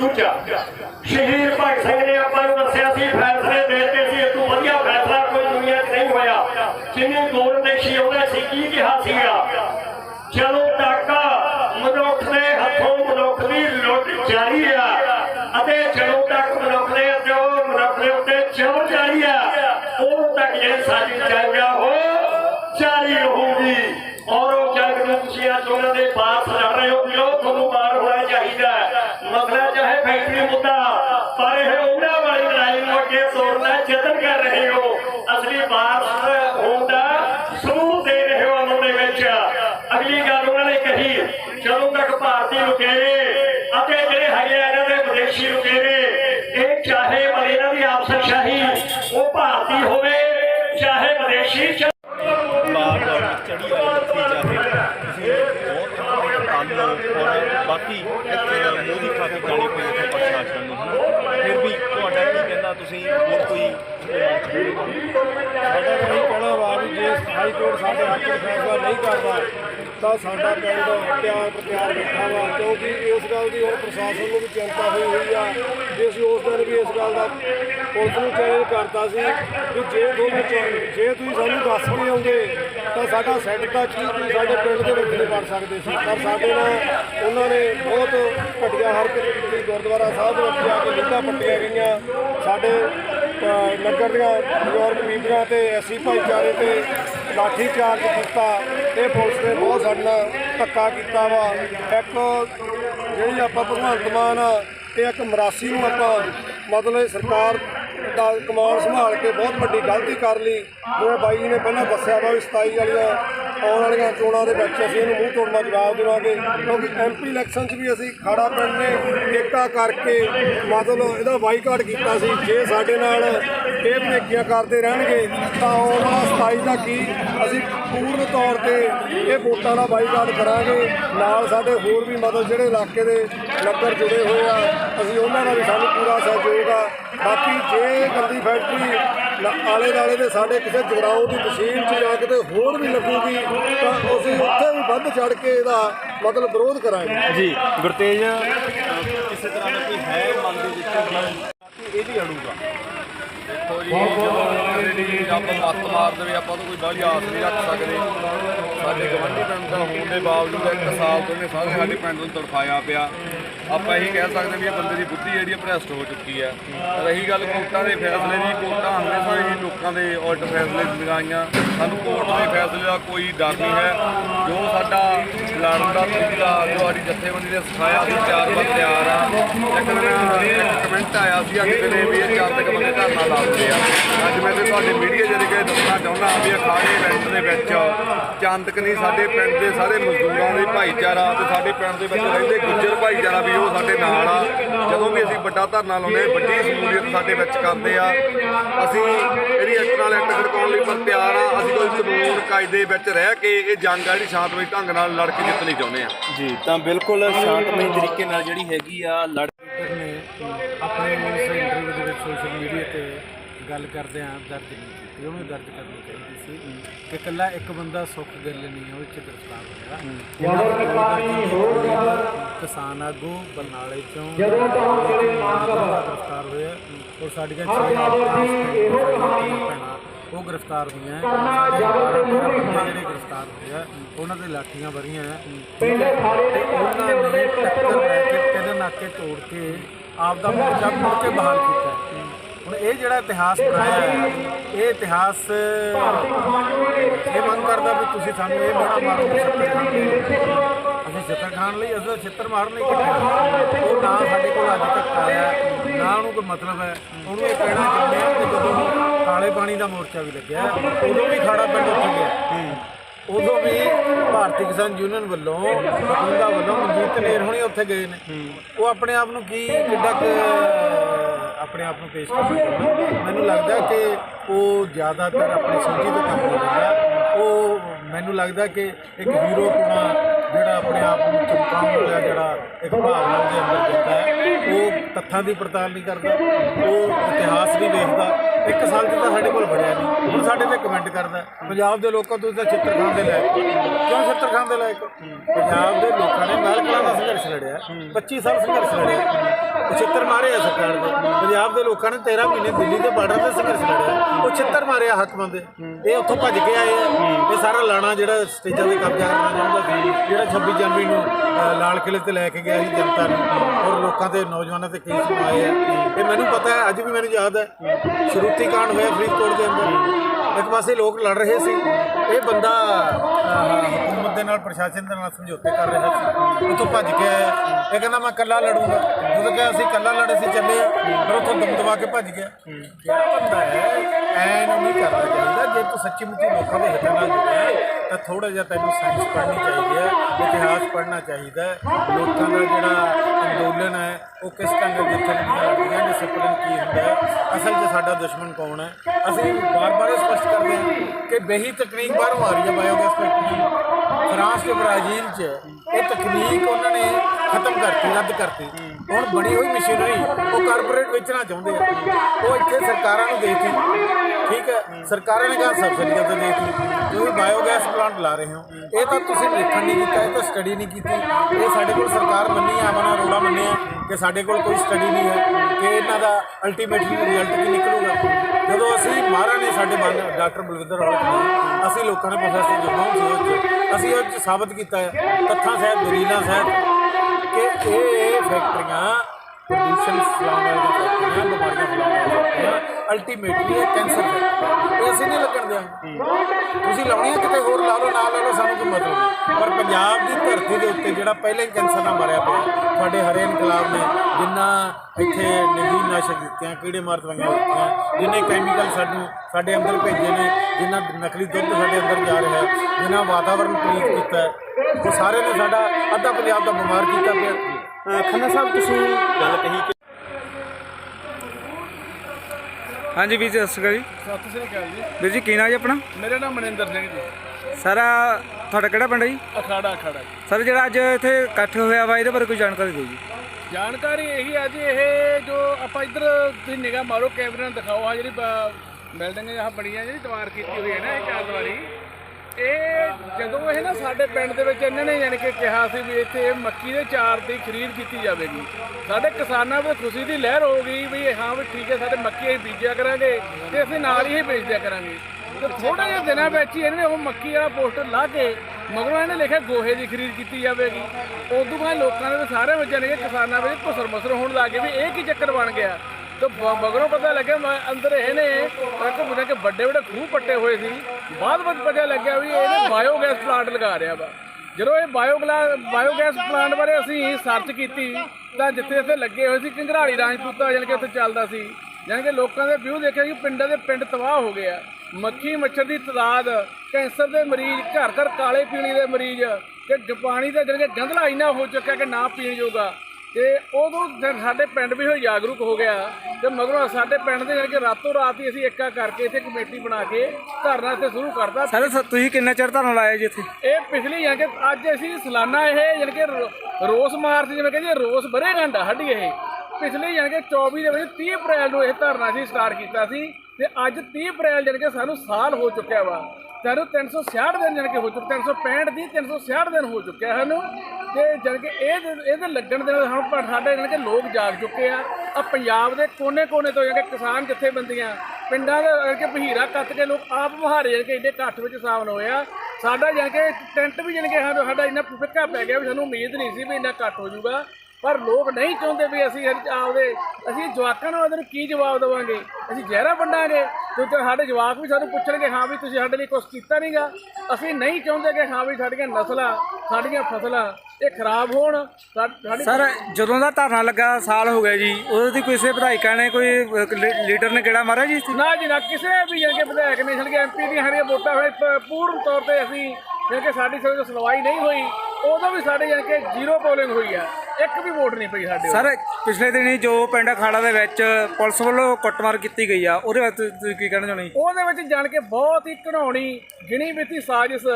ਦੂਜਾ ਸ਼ਹੀਦ ਭਗਤ ਸਿੰਘ ਨੇ ਆਪਾਂ ਨੂੰ ਦੱਸਿਆ ਸੀ, ਫੈਸਲੇ ਦੇ ਦਿੱਤੇ ਸੀ ਇਹ ਤੋਂ ਵਧੀਆ ਫੈਸਲਾ ਕੋਈ ਦੁਨੀਆ 'ਚ ਨਹੀਂ ਹੋਇਆ। ਜਿੰਨੇ ਦੂਰਦੇਸ਼ੀ ਉਹਨੇ ਸੀ, ਕੀ ਕਿਹਾ ਸੀਗਾ? ਚਲੋ ਤੱਕ ਮਨੁੱਖ ਦੇ ਹੱਥੋਂ ਮਨੁੱਖ ਦੀ ਲੁੱਟ ਜਾਰੀ ਆ। ਅਤੇ ਜਦੋਂ ਤੱਕ ਮਨੁੱਖ ਦੇ ਜੋ ਮਨੁੱਖ ਦੇ ਉੱਤੇ ਚੋਰ ਜਾਰੀ ਆ, ਉਦੋਂ ਤੱਕ ਇਹ ਸਾਡੀ ਜੰਗਾਂ ਹੋ ਜਾਰੀ ਰਹੂਗੀ। ਔਰ ਉਹ ਜੰਗ ਨੂੰ ਤੁਸੀਂ ਅੱਜ ਉਹਨਾਂ ਦੇ ਪਾਸ ਲੜ ਰਹੇ ਹੋ ਵੀਰੋ ਤੁਹਾਨੂੰ ਮਾਰ ਹੋਣਾ ਚਾਹੀਦਾ। ਹੈ। ਮਸਲਾ ਚਾਹੇ ਫੈਕਟਰੀ ਮੁੱਦਾ, ਪਰ ਇਹ ਉਹਨਾਂ ਵਾਲੀ ਲੜਾਈ ਨੂੰ ਅੱਗੇ ਤੋੜਨ ਦਾ ਯਤਨ ਕਰ ਰਹੇ ਹੋ। ਅਸਲੀ ਬਾਤ ਹੋਣ ਦਾ ਸਬੂਤ ਦੇ ਰਹੇ ਹੋ ਅਮਲ ਦੇ ਵਿੱਚ। ਅਗਲੀ ਗੱਲ ਉਹਨਾਂ ਨੇ ਕਹੀ, ਜਦੋਂ ਤੱਕ ਭਾਰਤੀ ਲੁਕੇਰੇ ਅਤੇ ਜਿਹੜੇ ਹੈਗੇ ਇਹਨਾਂ ਦੇ ਵਿਦੇਸ਼ੀ ਲੁਕੇਰੇ, ਇਹ ਚਾਹੇ ਮਰੇ ਇਹਨਾਂ ਦੀ ਆਪਸਸ਼ਾਹੀ ਉਹ ਭਾਰਤੀ ਹੋਵੇ, ਚਾਹੇ ਵਿਦੇਸ਼ੀ ਚਾਹੇ ਚੜੀ ਆ ਰੱਖੀ ਬਹੁਤ ਅੰਨ ਔਰ ਬਾਕੀ ਇੱਕ ਮੋਦੀ ਖਾਤੀ ਜਾਣੀ ਪਈ ਇੱਥੇ ਪ੍ਰਸ਼ਾਸਨ ਨੂੰ। ਫਿਰ ਵੀ ਤੁਹਾਡਾ ਕੀ ਕਹਿੰਦਾ? ਤੁਸੀਂ ਹੋਰ ਕੋਈ ਸਾਡਾ ਤਾਂ ਕਹਿਣਾ ਵਾ ਜੇ ਹਾਈ ਕੋਰਟ ਸਾਡੇ ਹੱਕ 'ਚ ਫੈਸਲਾ ਨਹੀਂ ਕਰਦਾ ਤਾਂ ਸਾਡਾ ਪਿੰਡ ਤਿਆਰ ਪ੍ਰਤਿਆਰ ਬੈਠਾ ਵਾ ਕਿਉਂਕਿ ਇਸ ਗੱਲ ਦੀ ਹੁਣ ਪ੍ਰਸ਼ਾਸਨ ਨੂੰ ਵੀ ਚਿੰਤਾ ਹੋਈ ਹੋਈ ਆ ਜੇ ਅਸੀਂ ਉਸ ਦਿਨ ਵੀ ਇਸ ਗੱਲ ਦਾ ਪੁਲਿਸ ਨੂੰ ਚੈਲੰਜ ਕਰਤਾ ਸੀ ਕਿ ਜੇ ਤੁਹਾਨੂੰ ਚ- ਜੇ ਤੁਸੀਂ ਸਾਨੂੰ ਦੱਸ ਨਹੀਂ ਆਉਂਦੇ ਤਾਂ ਸਾਡਾ ਸੈੱਟ ਤਾਂ ਕੀ ਤੁਸੀਂ ਸਾਡੇ ਪਿੰਡ ਦੇ ਵਿੱਚ ਨਹੀਂ ਕਰ ਸਕਦੇ ਸੀ। ਪਰ ਸਾਡੇ ਨਾਲ ਉਹਨਾਂ ਨੇ ਬਹੁਤ ਘਟੀਆ ਹਰਕਤ ਕੀਤੀ ਗੁਰਦੁਆਰਾ ਸਾਹਿਬ ਦੇ ਵਿੱਚ ਜਾ ਕੇ ਲਿੱਦਾਂ ਪੱਟੀਆਂ ਗਈਆਂ। ਸਾਡੇ ਅ, ਨਗਰ ਦੀਆਂ ਬਜ਼ੁਰਗ ਬੀਬੀਆਂ ਤੇ ਐਸੀ ਭਾਈਚਾਰੇ ਤੇ ਲਾਠੀ ਚਾਰਜ ਕੀਤਾ। ਇਹ ਪੁਲਿਸ ਨੇ ਬਹੁਤ ਸਾਡੇ ਨਾਲ ਧੱਕਾ ਕੀਤਾ ਵਾ। ਇੱਕ ਜਿਹੜੀ ਆਪਾਂ ਭਗਵੰਤ ਮਾਨ ਆ, ਇਹ ਇੱਕ ਮਰਾਸੀ ਨੂੰ ਆਪਾਂ ਮਤਲਬ ਸਰਕਾਰ ਦਾ ਕਮਾਨ ਸੰਭਾਲ ਕੇ ਬਹੁਤ ਵੱਡੀ ਗਲਤੀ ਕਰ ਲਈ। ਜਿਵੇਂ ਬਾਈ ਜੀ ਨੇ ਪਹਿਲਾਂ ਦੱਸਿਆ ਵਾ ਵੀ 27 ਵਾਲੀਆਂ ਆਉਣ ਵਾਲੀਆਂ ਚੋਣਾਂ ਦੇ ਵਿੱਚ ਅਸੀਂ ਇਹਨੂੰ ਮੂੰਹ ਤੋੜਨਾ ਜਵਾਬ ਦੇਵਾਂਗੇ। ਕਿਉਂਕਿ ਐਮਪੀ ਇਲੈਕਸ਼ਨ 'ਚ ਵੀ ਅਸੀਂ ਖਾੜਾ ਪਿੰਡ ਨੇ ਏਕਾ ਕਰਕੇ ਮਤਲਬ ਇਹਦਾ ਬਾਈਕਾਟ ਕੀਤਾ ਸੀ। ਜੇ ਸਾਡੇ ਨਾਲ ਇਹ ਭੇਕੀਆਂ ਕਰਦੇ ਰਹਿਣਗੇ, ਤਾਂ ਆਉਣ ਵਾਲਾ 27 ਦਾ ਕੀ ਅਸੀਂ ਪੂਰਨ ਤੌਰ ਤੇ ਇਹ ਵੋਟਾਂ ਦਾ ਬਾਈਕਾਟ ਕਰਾਂਗੇ। ਨਾਲ ਸਾਡੇ ਹੋਰ ਵੀ ਮਤਲਬ ਜਿਹੜੇ ਇਲਾਕੇ ਦੇ ਨਗਰ ਜੁੜੇ ਹੋਏ ਆ, ਅਸੀਂ ਉਹਨਾਂ ਦਾ ਵੀ ਸਾਨੂੰ ਪੂਰਾ ਸਹਿਯੋਗ ਆ। ਬਾਕੀ ਜੇ ਗੰਦੀ ਫੈਕਟਰੀ ਆਲੇ ਦਾਲੇ ਦੇ ਸਾਡੇ ਕਿਸੇ ਜਗਰਾਉਂ ਦੀ ਤਹਿਸੀਲ 'ਚ ਜਾ ਕੇ ਹੋਰ ਵੀ ਲੱਗੂਗੀ, ਤਾਂ ਅਸੀਂ ਉੱਥੇ ਵੀ ਵੱਧ ਚੜ ਕੇ ਇਹਦਾ ਮਤਲਬ ਵਿਰੋਧ ਕਰਾਂਗੇ। ਜੀ, ਗੁਰਤੇਜ ਕਿਸੇ ਤਰ੍ਹਾਂ ਦਾ ਕੋਈ ਹੈ ਮਨ ਦੇ ਵਿੱਚ ਕਿ ਅੜੂਗਾ। ਦੇਖੋ ਜੀ, ਜਦੋਂ ਰੱਬ ਮੱਤ ਮਾਰ ਦੇਵੇ ਆਪਾਂ ਤਾਂ ਕੋਈ ਬਾਹਲੀ ਆਸ ਨਹੀਂ ਰੱਖ ਸਕਦੇ। ਸਾਡੇ ਗਵੰਡੀ ਪਿੰਡ ਦਾ ਹੋਣ ਦੇ ਬਾਵਜੂਦ ਇੱਕ ਸਾਲ ਤੋਂ ਇਹਨੇ ਸਾਰੇ ਸਾਡੇ ਪਿੰਡ ਨੂੰ ਤੜਫਾਇਆ ਪਿਆ। ਆਪਾਂ ਇਹੀ ਕਹਿ ਸਕਦੇ ਵੀ ਇਹ ਬੰਦੇ ਦੀ ਬੁੱਧੀ ਜਿਹੜੀ ਹੈ ਭ੍ਰਸ਼ਟ ਹੋ ਚੁੱਕੀ ਹੈ ਰਹੀ ਗੱਲ ਕੋਰਟਾਂ ਦੇ ਫੈਸਲੇ ਦੀ, ਕੋਰਟਾਂ ਹਮੇਸ਼ਾ ਹੀ ਲੋਕਾਂ ਦੇ ਉਲਟ ਫੈਸਲੇ ਦਿੰਦੀਆਂ ਸਾਨੂੰ ਕੋਰਟ ਦੇ ਫੈਸਲੇ ਦਾ ਕੋਈ ਡਰ ਨਹੀਂ ਹੈ। ਜੋ ਸਾਡਾ ਲੜਨ ਦਾ ਤਰੀਕਾ, ਜੋ ਸਾਡੀ ਜਥੇਬੰਦੀ ਨੇ ਸਿਖਾਇਆ, ਅਸੀਂ ਚਾਰ ਵਾਰ ਤਿਆਰ ਆ। ਇੱਕ ਕਮੈਂਟ ਆਇਆ ਸੀ ਅੱਜ ਕਦੇ ਵੀ ਇਹ ਚਾਰ ਤੱਕ ਬੰਦੇ ਧਰਨਾ ਲਾਉਂਦੇ ਆ। ਅੱਜ ਮੈਂ ਤੇ ਤੁਹਾਡੇ ਮੀਡੀਆ ਜਰੀਏ ਦੱਸਣਾ ਚਾਹੁੰਦਾ ਵੀ ਅਖਾੜੇ ਇਵੈਂਟ ਦੇ ਵਿੱਚ ਚੰਦਕ ਨਹੀਂ ਸਾਡੇ ਪਿੰਡ ਦੇ ਸਾਰੇ ਮਜ਼ਦੂਰਾਂ ਦੇ ਭਾਈਚਾਰਾ ਤੇ ਸਾਡੇ ਪਿੰਡ ਦੇ ਵਿੱਚ ਰਹਿੰਦੇ ਗੁੱਜਰ ਭਾਈਚਾਰਾ ਵੀ ਉਹ ਸਾਡੇ ਨਾਲ ਆ। ਜਦੋਂ ਵੀ ਅਸੀਂ ਵੱਡਾ ਧਰਨਾ ਲਾਉਂਦੇ ਵੱਡੀ ਸ਼ਮੂਲੀਅਤ ਸਾਡੇ ਵਿੱਚ ਕਰਦੇ ਆ। ਅਸੀਂ ਇਹਦੀ ਇੱਕ ਨਾਲ ਇੱਕ ਖੜਕਾਉਣ ਲਈ ਪਰ ਤਿਆਰ ਆ। ਅਸੀਂ ਕੋਈ ਕਾਨੂੰਨ ਕਾਇਦੇ ਵਿੱਚ ਰਹਿ ਕੇ ਇਹ ਜੰਗ ਆ ਜਿਹੜੀ ਸ਼ਾਂਤਮਈ ਢੰਗ ਨਾਲ ਲੜ ਕੇ ਜਿੱਤਣੀ ਚਾਹੁੰਦੇ ਆ। ਜੀ ਤਾਂ ਬਿਲਕੁਲ ਸ਼ਾਂਤਮਈ ਤਰੀਕੇ ਨਾਲ ਜਿਹੜੀ ਹੈਗੀ ਆ ਲੜ ਨੇ ਆਪਣੇ ਇਸ ਇੰਟਰਵਿਊ ਦੇ ਵਿੱਚ ਸੋਸ਼ਲ ਮੀਡੀਆ ਤੇ ਗੱਲ ਕਰਦੇ ਆਂ ਦਰਜ ਨਹੀਂ ਕੀਤੀ। ਉਹਨੂੰ ਦਰਜ ਕਰਨੀ ਚਾਹੀਦੀ ਸੀ? ਇਕੱਲਾ ਇੱਕ ਬੰਦਾ ਸੁੱਖ ਗੱਲ ਨਹੀਂ ਉਹ ਚ ਗ੍ਰਿਫਤਾਰ ਹੋਇਆ। ਕਿਸਾਨ ਆਗੂ ਬਰਨਾਲੇ ਚੋਂ ਜਦੋਂ ਗ੍ਰਿਫਤਾਰ ਹੋਇਆ ਔਰ ਸਾਡੀਆਂ ਛੇ ਭੈਣਾਂ ਉਹ ਗ੍ਰਿਫਤਾਰ ਹੋਈਆਂ। ਜਿਹੜੇ ਗ੍ਰਿਫਤਾਰ ਹੋਏ ਆ ਉਹਨਾਂ ਦੇ ਲਾਠੀਆਂ ਵਰੀਆਂ। ਆ ਤੇ ਉਹਨਾਂ ਨੇ ਟੱਕਰ ਲੈ ਕੇ ਤਿੰਨ ਨਾਕੇ ਤੋੜ ਕੇ ਆਪ ਦਾ ਮੋਰਚਾ ਮੁੜ ਕੇ ਬਹਾਲ ਕੀਤਾ। ਹੁਣ ਇਹ ਜਿਹੜਾ ਇਤਿਹਾਸ ਬਣਾਇਆ ਹੈ, ਇਹ ਇਤਿਹਾਸ, ਇਹ ਮੰਗ ਕਰਦਾ ਵੀ ਤੁਸੀਂ ਸਾਨੂੰ ਇਹ ਬੜਾ ਮਾਰੋ ਅਸੀਂ ਛਿੱਤਰ ਖਾਣ ਲਈ, ਅਸੀਂ ਛਿੱਤਰ ਮਾਰਨ ਲਈ ਇਕੱਠੇ ਉਹ ਨਾ ਸਾਡੇ ਕੋਲ ਅੱਜ ਤੱਕ ਆਇਆ, ਨਾ ਉਹਨੂੰ ਕੋਈ ਮਤਲਬ ਹੈ। ਉਹਨੂੰ ਇਹ ਕਹਿਣਾ ਚਾਹੁੰਦੇ ਆ ਕਿ ਜਦੋਂ ਕਾਲੇ ਪਾਣੀ ਦਾ ਮੋਰਚਾ ਵੀ ਲੱਗਿਆ, ਉਦੋਂ ਵੀ ਖਾੜਾ ਪਿੰਡ ਉੱਠ ਗਿਆ। ਉਦੋਂ ਵੀ ਭਾਰਤੀ ਕਿਸਾਨ ਯੂਨੀਅਨ ਵੱਲੋਂ ਉਹਨਾਂ ਵੱਲੋਂ ਮਨਜੀਤ ਨੇਰ ਹੋਣੀ ਉੱਥੇ ਗਏ ਨੇ। ਉਹ ਆਪਣੇ ਆਪ ਨੂੰ ਕੀ, ਕਿੱਡਾ ਕੁ ਆਪਣੇ ਆਪ ਨੂੰ ਪੇਸ਼ ਕਰਨਾ ਚਾਹੁੰਦਾ। ਮੈਨੂੰ ਲੱਗਦਾ ਕਿ ਉਹ ਜ਼ਿਆਦਾਤਰ ਆਪਣੀ ਸਮਝੀ ਤੋਂ ਕੰਮ ਨਹੀਂ ਲੈਂਦਾ ਉਹ ਮੈਨੂੰ ਲੱਗਦਾ ਕਿ ਇੱਕ ਹੀਰੋ ਪੁਣਾ ਜਿਹੜਾ ਆਪਣੇ ਆਪ ਨੂੰ ਚਮਕਾਉਣ ਵਾਲਾ ਜਿਹੜਾ ਇੱਕ ਭਾਵਨਾ ਦੇ ਅੰਦਰ ਜਾਂਦਾ ਹੈ। ਉਹ ਤੱਥਾਂ ਦੀ ਪੜਤਾਲ ਨਹੀਂ ਕਰਦਾ। ਉਹ ਇਤਿਹਾਸ ਨਹੀਂ ਵੇਖਦਾ। ਇੱਕ ਸਾਲ ਚ ਤਾਂ ਸਾਡੇ ਕੋਲ ਬੜਿਆ ਨਹੀਂ ਹੁਣ ਸਾਡੇ ਤੇ ਕਮੈਂਟ ਕਰਦਾ। ਪੰਜਾਬ ਦੇ ਲੋਕਾਂ ਤੋਂ ਤਾਂ ਚਿੱਤਰ ਖਾਨ ਦੇ ਲਾਇਕ। ਕਿਉਂ ਚਿੱਤਰ ਖਾਨ ਦੇ ਲਾਇਕ? ਪੰਜਾਬ ਦੇ ਲੋਕਾਂ ਨੇ ਮਹਿਲ ਕਲਾਂ ਦਾ ਸੰਘਰਸ਼ ਲੜਿਆ। 25 ਸਾਲ ਸੰਘਰਸ਼ ਲੜਿਆ ਉਹ ਮਾਰੇ ਆ ਸਰਕਾਰ ਦੇ। ਪੰਜਾਬ ਦੇ ਲੋਕਾਂ ਨੇ 13 ਮਹੀਨੇ ਦਿੱਲੀ ਦੇ ਬਾਰਡਰ ਤੇ ਸੰਘਰਸ਼ ਲੜਿਆ। ਉਹ ਛਿੱਤਰ ਮਾਰਿਆ ਆ ਹਾਕਮਾਂ ਇਹ ਉੱਥੋਂ ਭੱਜ ਕੇ ਆਏ ਆ। ਇਹ ਸਾਰਾ ਲਾਣਾ ਜਿਹੜਾ ਸਟੇਜਾਂ ਤੇ ਕਬਜ਼ਾ ਕਰਨਾ ਚਾਹੁੰਦਾ ਸੀ, ਜਿਹੜਾ 26 ਜਨਵਰੀ ਨੂੰ ਲਾਲ ਕਿਲੇ ਤੇ ਲੈ ਕੇ ਗਿਆ ਸੀ ਜਨਤਾ ਨੂੰ। ਲੋਕਾਂ ਤੇ ਨੌਜਵਾਨਾਂ ਤੇ ਕੇਸ ਆਏ ਆ ਇਹ ਮੈਨੂੰ ਪਤਾ ਹੈ, ਅੱਜ ਵੀ ਮੈਨੂੰ ਯਾਦ ਹੈ। ਸ਼ਰੂਤੀ ਕਾਂਡ ਹੋਇਆ ਫਰੀਦਕੋਟ ਦੇ ਅੰਦਰ। ਇੱਕ ਪਾਸੇ ਲੋਕ ਲੜ ਰਹੇ ਸੀ। ਇਹ ਬੰਦਾ ਹਕੂਮਤ ਦੇ ਨਾਲ, ਪ੍ਰਸ਼ਾਸਨ ਦੇ ਨਾਲ ਸਮਝੌਤੇ ਕਰ ਰਿਹਾ ਸੀ। ਉੱਥੋਂ ਭੱਜ ਕੇ ਆਇਆ। ਇਹ ਕਹਿੰਦਾ, ਮੈਂ ਇਕੱਲਾ ਲੜੂੰਗਾ। ਉਹਨੇ ਕਿਹਾ, ਅਸੀਂ ਇਕੱਲਾ ਲੜੇ ਸੀ, ਚੱਲੇ ਆ। ਪਰ ਉੱਥੋਂ ਦਮ ਦਬਾ ਕੇ ਭੱਜ ਗਿਆ। ਜਿਹੜਾ ਬੰਦਾ ਹੈ? ਐਨ ਨਹੀਂ ਕਰਨਾ ਚਾਹੀਦਾ। ਜੇ ਤੂੰ ਸੱਚੀ ਮੁੱਚੀ ਲੋਕਾਂ ਦੇ ਹਿੱਤਾਂ ਨਾਲ ਜੁੜਿਆ ਹੈ, ਤਾਂ ਥੋੜਾ ਜਿਹਾ ਤੈਨੂੰ ਸਾਇੰਸ ਪੜ੍ਹਨੀ ਚਾਹੀਦੀ ਹੈ ਇਤਿਹਾਸ ਪੜ੍ਹਨਾ ਚਾਹੀਦਾ ਹੈ। ਲੋਕਾਂ ਦਾ ਜਿਹੜਾ ਅੰਦੋਲਨ ਹੈ ਉਹ ਕਿਸ ਢੰਗ ਨਾਲ ਜਥੇਬੰਦੀਆਂ ਲੜਦੀਆਂ ਡਿਸਪਲਿਨ ਕੀ ਹੁੰਦਾ ਹੈ ਅਸਲ 'ਚ ਸਾਡਾ ਦੁਸ਼ਮਣ ਕੌਣ ਹੈ? ਅਸੀਂ ਬਾਰ-ਬਾਰ ਇਹ ਸਪਸ਼ਟ ਕਰਦੇ ਹਾਂ ਕਿ ਬੇਹੀ ਤਕਨੀਕ ਬਾਹਰੋਂ ਆ ਰਹੀ ਹੈ ਬਾਇਓਗੈਸ ਫੈਕਟਰੀ ਫਰਾਂਸ ਤੇ ਬ੍ਰਾਜ਼ੀਲ 'ਚ ਇਹ ਤਕਨੀਕ ਉਹਨਾਂ ਨੇ ਖਤਮ ਕਰਤੀ, ਰੱਦ ਕਰਤੀ। ਹੁਣ ਬਣੀ ਹੋਈ ਮਸ਼ੀਨਰੀ, ਉਹ ਕਾਰਪੋਰੇਟ ਵੇਚਣਾ ਚਾਹੁੰਦੇ ਆ। ਉਹ ਇੱਥੇ ਸਰਕਾਰਾਂ ਨੂੰ ਦੇਤੀ। ਠੀਕ ਹੈ, ਸਰਕਾਰਾਂ ਨੇ ਕਹਾ ਸਬਸਿਡੀਆਂ ਤੇ ਦੇਤੀ। ਤੁਸੀਂ ਬਾਇਓਗੈਸ ਪਲਾਂਟ ਲਾ ਰਹੇ ਹੋ। ਇਹ ਤਾਂ ਤੁਸੀਂ ਦੇਖਣ ਨਹੀਂ ਕੀਤਾ, ਇਹ ਤਾਂ ਸਟੱਡੀ ਨਹੀਂ ਕੀਤੀ। ਇਹ ਸਾਡੇ ਕੋਲ ਸਰਕਾਰ ਮੰਨੀ ਆ ਮਨਾ ਰੋੜਾ ਮੰਨਿਆ ਕਿ ਸਾਡੇ ਕੋਲ ਕੋਈ ਸਟੱਡੀ ਨਹੀਂ ਹੈ, ਕਿ ਇਹਨਾਂ ਦਾ ਅਲਟੀਮੇਟਲੀ ਰਿਜ਼ਲਟ ਕੀ ਨਿਕਲੂਗਾ। ਜਦੋਂ ਅਸੀਂ ਮਹਾਰਾਜ ਨੇ ਸਾਡੇ ਬੰਦ ਡਾਕਟਰ ਬਲਵਿੰਦਰ ਰੌਲਕ ਅਸੀਂ ਲੋਕਾਂ ਨੇ ਪ੍ਰੋਫੈਸਰ ਜਗਮੋਹਨ ਸਿੰਘ ਵਿੱਚ ਅਸੀਂ ਉਹ 'ਚ ਸਾਬਤ ਕੀਤਾ ਹੈ, ਤੱਥਾਂ ਸਹਿਤ, ਦਲੀਲਾਂ ਸਹਿਤ ਕਿ ਇਹ ਫੈਕਟਰੀਆਂ ਪ੍ਰਦੂਸ਼ਣ ਫੈਲਾਉਣ ਵਾਲੀਆਂ ਫੈਕਟਰੀਆਂ ਬਿਮਾਰੀਆਂ ਫੈਲਾਉਣ ਵਾਲੀਆਂ ਫੈਕਟਰੀਆਂ ਅਲਟੀਮੇਟਲੀ ਇਹ ਕੈਂਸਰ ਫੈਕਟਰੀ ਇਹ ਅਸੀਂ ਨਹੀਂ ਲੱਗਣ ਦਿਆਂਗੇ ਤੁਸੀਂ ਲਾਉਣੀ ਹੈ ਕਿਤੇ ਹੋਰ ਲਾ ਲਓ ਨਾ ਲਾ ਲਓ ਸਾਨੂੰ ਕੋਈ ਮਤਲਬ ਪਰ ਪੰਜਾਬ ਦੀ ਧਰਤੀ ਦੇ ਉੱਤੇ ਜਿਹੜਾ ਪਹਿਲਾਂ ਹੀ ਕੈਂਸਰ ਨਾਲ ਮਰਿਆ ਪਿਆ ਤੁਹਾਡੇ ਹਰੇ ਇਨਕਲਾਬ ਨੇ ਜਿੰਨਾ ਇੱਥੇ ਨਦੀਨ ਨਾਸ਼ਕ ਦਿੱਤੀਆਂ ਕੀੜੇ ਮਾਰ ਦਵਾਈਆਂ ਦਿੱਤੀਆਂ ਜਿੰਨੇ ਕੈਮੀਕਲ ਸਾਨੂੰ ਸਾਡੇ ਅੰਦਰ ਭੇਜੇ ਨੇ ਜਿੰਨਾ ਨਕਲੀ ਦੁੱਧ ਸਾਡੇ ਅੰਦਰ ਜਾ ਰਿਹਾ ਹੈ ਜਿੰਨਾ ਵਾਤਾਵਰਣ ਪਲੀਤ ਕੀਤਾ ਉਹ ਸਾਰੇ ਨੇ ਸਾਡਾ ਅੱਧਾ ਪੰਜਾਬ ਦਾ ਬਿਮਾਰ ਕੀਤਾ ਪਿਆ। ਖੰਨਾ ਸਾਹਿਬ ਤੁਸੀਂ ਗੱਲ ਕਹੀ ਕਿ ਹਾਂਜੀ ਵੀਰ ਜੀ ਸਤਿ ਸ਼੍ਰੀ ਅਕਾਲ ਜੀ। ਸਤਿ ਸ੍ਰੀ ਅਕਾਲ ਜੀ। ਵੀਰ ਜੀ ਕੀ ਨਾਮ ਜੀ ਆਪਣਾ? ਮੇਰਾ ਨਾਮ ਮਨਿੰਦਰ ਸਿੰਘ ਜੀ। ਸਾਰਾ ਤੁਹਾਡਾ ਕਿਹੜਾ ਪਿੰਡ ਹੈ ਜੀ? ਅਖਾੜਾ ਅਖਾੜਾ ਜੀ। ਸਰ ਜਿਹੜਾ ਅੱਜ ਇੱਥੇ ਇਕੱਠ ਹੋਇਆ ਵਾ ਇਹਦੇ ਬਾਰੇ ਕੋਈ ਜਾਣਕਾਰੀ ਦਿਓ ਜੀ। ਜਾਣਕਾਰੀ ਇਹੀ ਆ ਜੀ ਇਹ ਜੋ ਆਪਾਂ ਇੱਧਰ ਤੁਸੀਂ ਨਿਗਾਹ ਮਾਰੋ ਕੈਮਰੇ ਨਾਲ ਦਿਖਾਓ ਆ ਜਿਹੜੀ ਬਿਲਡਿੰਗ ਆਹ ਬੜੀਆਂ ਜਿਹੜੀ ਦੀਵਾਰ ਕੀਤੀ ਹੋਈ ਹੈ ਨਾ ਇਹ ਚਾਰ ਦੀਵਾਰੀ। ਇਹ ਜਦੋਂ ਇਹ ਨਾ ਸਾਡੇ ਪਿੰਡ ਦੇ ਵਿੱਚ ਇਹਨਾਂ ਨੇ ਯਾਨੀ ਕਿ ਕਿਹਾ ਸੀ ਵੀ ਇੱਥੇ ਮੱਕੀ ਦੇ ਚਾਰ ਦੀ ਖਰੀਦ ਕੀਤੀ ਜਾਵੇਗੀ। ਸਾਡੇ ਕਿਸਾਨਾਂ ਵਿੱਚ ਖੁਸ਼ੀ ਦੀ ਲਹਿਰ ਹੋ ਗਈ ਵੀ ਹਾਂ ਵੀ ਠੀਕ ਹੈ ਸਾਡੇ ਮੱਕੀ ਅਸੀਂ ਬੀਜਿਆ ਕਰਾਂਗੇ ਤੇ ਅਸੀਂ ਨਾਲ ਹੀ ਵੇਚਦਿਆ ਕਰਾਂਗੇ। ਤੇ ਥੋੜਾ ਜਿਹਾ ਦਿਨਾਂ ਵਿੱਚ ਹੀ ਇਹਨੇ ਉਹ ਮੱਕੀ ਵਾਲਾ ਪੋਸਟਰ ਲਾ ਕੇ ਮਗਰੋਂ ਇਹਨੇ ਲਿਖਿਆ ਗੋਹੇ ਦੀ ਖਰੀਦ ਕੀਤੀ ਜਾਵੇਗੀ। ਉਦੋਂ ਬਾਅਦ ਲੋਕਾਂ ਦੇ ਵਿੱਚ ਸਾਰੇ ਵਿੱਚ ਜਾਣੀ ਕਿਸਾਨਾਂ ਵਿੱਚ ਘੁਸਰ ਮਸਰ ਹੋਣ ਲੱਗੇ ਵੀ ਇਹ ਕੀ ਚੱਕਰ ਬਣ ਗਿਆ? ਤੇ ਬ- ਮਗਰੋਂ ਪਤਾ ਲੱਗਿਆ ਮੈਂ, ਅੰਦਰ ਇਹਨੇ ਟਰੱਕ ਬੁਝਾ ਕੇ ਵੱਡੇ ਵੱਡੇ ਖੂਹ ਪੱਟੇ ਹੋਏ ਸੀ। ਬਾਅਦ ਵਿੱਚ ਪਤਾ ਲੱਗਿਆ ਵੀ ਇਹਨੇ ਬਾਇਓਗੈਸ ਪਲਾਂਟ ਲਗਾ ਰਿਹਾ ਵਾ। ਜਦੋਂ ਇਹ ਬਾਇਓਗਲਾ ਬਾਇਓਗੈਸ ਪਲਾਂਟ ਬਾਰੇ ਅਸੀਂ ਸਰਚ ਕੀਤੀ, ਤਾਂ ਜਿੱਥੇ ਜਿੱਥੇ ਲੱਗੇ ਹੋਏ ਸੀ ਕੰਘਰਾਲੀ ਰਾਜਪੂਤਾ, ਜਾਣੀ ਕਿ ਉੱਥੇ ਚੱਲਦਾ ਸੀ। ਜਾਣੀ ਕਿ ਲੋਕਾਂ ਦੇ ਵਿਊ ਦੇਖਿਆ ਕਿ ਪਿੰਡਾਂ ਦੇ ਪਿੰਡ ਤਬਾਹ ਹੋ ਗਏ ਆ। ਮੱਖੀ ਮੱਛਰ ਦੀ ਤਦਾਦ ਕੈਂਸਰ ਦੇ ਮਰੀਜ਼ ਘਰ ਘਰ ਕਾਲੇ ਪੀਲੀ ਦੇ ਮਰੀਜ਼ ਗ- ਪਾਣੀ ਦਾ ਜਿਹੜੇ ਗੰਧਲਾ ਇੰਨਾ ਹੋ ਚੁੱਕਿਆ ਕਿ ਨਾ ਪੀਣ ਜੋਗਾ ਤੇ ਉਦੋਂ ਸਾਡੇ ਪਿੰਡ ਵੀ ਹੋਈ ਜਾਗਰੂਕ ਹੋ ਗਿਆ ਤੇ ਮਗਰੋਂ ਸਾਡੇ ਪਿੰਡ ਦੇ ਜਿਹੜੇ ਕਿ ਰਾਤੋਂ ਰਾਤ ਹੀ ਅਸੀਂ ਏਕਾ ਕਰਕੇ ਇੱਥੇ ਕਮੇਟੀ ਬਣਾ ਕੇ ਧਰਨਾ ਇੱਥੇ ਸ਼ੁਰੂ ਕਰਤਾ। ਸਰ ਤੁਸੀਂ ਕਿੰਨਾ ਚਿਰ ਧਰਨਾ ਲਾਇਆ ਜੀ ਇੱਥੇ? ਇਹ ਪਿਛਲੀ ਯਾਨੀ ਕਿ ਅੱਜ ਅਸੀਂ ਸਾਲਾਨਾ ਇਹ ਯਾਨੀ ਕਿ ਰੋਸ ਮਾਰਚ ਜਿਵੇਂ ਕਹਿੰਦੇ ਰੋਸ ਬਰੇ ਘੰਟਾ ਸਾਡੀ ਇਹ। ਪਿਛਲੇ ਯਾਨੀ ਕਿ 24 ਦੇ ਵਿੱਚ 30 ਅਪ੍ਰੈਲ ਨੂੰ ਇਹ ਧਰਨਾ ਸੀ ਸਟਾਰਟ ਕੀਤਾ ਸੀ। ਤੇ ਅੱਜ 30 ਅਪ੍ਰੈਲ ਯਾਨੀ ਕਿ ਸਾਨੂੰ ਸਾਲ ਹੋ ਚੁੱਕਿਆ ਵਾ। ਸਾਨੂੰ 366 ਦਿਨ ਯਾਨੀ ਕਿ ਹੋ ਚੁੱਕੇ 365 ਦੀ 366 ਦਿਨ ਹੋ ਚੁੱਕਿਆ ਸਾਨੂੰ। ਤੇ ਯਾਨੀ ਕਿ ਇਹ ਇਹਦੇ ਲੱਗਣ ਦੇ ਨਾਲ ਹੁਣ ਸਾਡੇ ਯਾਨੀ ਕਿ ਲੋਕ ਜਾਗ ਚੁੱਕੇ ਆ। ਆ ਪੰਜਾਬ ਦੇ ਕੋਨੇ-ਕੋਨੇ ਤੋਂ ਯਾਨੀ ਕੇ ਕਿਸਾਨ ਜਥੇਬੰਦੀਆਂ, ਪਿੰਡਾਂ ਦੇ ਯਾਨੀ ਕੇ ਬਹੀਰਾ ਕੱਤ ਕੇ ਲੋਕ ਆਪ ਮੁਹਾਰੇ ਯਾਨੀ ਕਿ ਇਹਦੇ ਇਕੱਠ ਵਿੱਚ ਸ਼ਾਮਲ ਹੋਏ ਆ। ਸਾਡਾ ਯਾਨੀ ਕੇ ਟੈਂਟ ਵੀ ਯਾਨੀ ਕਿ ਸਾਡਾ ਇੰਨਾ ਫਿੱਕਾ ਪੈ ਗਿਆ ਵੀ ਸਾਨੂੰ ਉਮੀਦ ਨਹੀਂ ਸੀ ਵੀ ਇੰਨਾ ਇਕੱਠ ਹੋ ਜਾਊਗਾ। ਪਰ ਲੋਕ ਨਹੀਂ ਚਾਹੁੰਦੇ ਵੀ ਅਸੀਂ ਆਪਦੇ ਅਸੀਂ ਜਵਾਕਾਂ ਨੂੰ ਉਹਨੂੰ ਕੀ ਜਵਾਬ ਦੇਵਾਂਗੇ? ਅਸੀਂ ਜ਼ਹਿਰਾ ਵੰਡਾਂਗੇ। ਕਿਉਂਕਿ ਸਾਡੇ ਜਵਾਕ ਵੀ ਸਾਨੂੰ ਪੁੱਛਣਗੇ ਹਾਂ ਵੀ ਤੁਸੀਂ ਸਾਡੇ ਲਈ ਕੁਝ ਕੀਤਾ ਨਹੀਂਗਾ? ਅਸੀਂ ਨਹੀਂ ਚਾਹੁੰਦੇ ਕਿ ਹਾਂ ਵੀ ਸਾਡੀਆਂ ਨਸਲਾਂ ਸਾਡੀਆਂ ਫਸਲਾਂ ਇਹ ਖਰਾਬ ਹੋਣ। ਸਰ ਜਦੋਂ ਦਾ ਧਰਨਾ ਲੱਗਾ ਸਾਲ ਹੋ ਗਿਆ ਜੀ। ਉਹਦੇ ਦੀ ਕਿਸੇ ਵਿਧਾਇਕਾਂ ਨੇ ਕੋਈ ਲੀਡਰ ਨੇ ਕਿਹੜਾ ਮਾਰਿਆ ਜੀ? ਨਾ ਜੀ ਨਾ ਕਿਸੇ ਵੀ ਜਿਹੜੇ ਵਿਧਾਇਕ ਨੇ। ਜਿਹੜੇ ਐਮਪੀ ਦੀਆਂ ਹਰੀਆਂ ਵੋਟਾਂ ਹੋਏ ਪੂਰਨ ਤੌਰ ਤੇ ਅਸੀਂ ਜਿਹੜੇ ਕਿ ਸਾਡੀ ਕੋਈ ਸੁਣਵਾਈ ਨਹੀਂ ਹੋਈ ਉਦੋਂ ਵੀ ਸਾਡੇ ਜਿਹੜੇ ਕਿ ਜ਼ੀਰੋ ਪੋਲਿੰਗ ਹੋਈ ਆ। ਇੱਕ ਵੀ ਵੋਟ ਨਹੀਂ ਪਈ ਸਾਡੇ ਸਰ ਪਿਛਲੇ ਦਿਨੀ ਜੋ ਪਿੰਡ ਅਖਾੜਾ ਦੇ ਵਿੱਚ ਪੁਲਿਸ ਵੱਲੋਂ ਕੁੱਟਮਾਰ ਕੀਤੀ ਗਈ ਆ ਉਹਦੇ ਬਾਰੇ ਤੁਸੀਂ- ਕੀ ਕਹਿਣਾ ਚਾਹੁੰਦੇ ਉਹਦੇ ਵਿੱਚ ਜਾਣ ਕੇ ਬਹੁਤ ਹੀ ਘਿਨਾਉਣੀ ਗਿਣੀ ਮਿੱਤੀ ਸਾਜ਼ਿਸ਼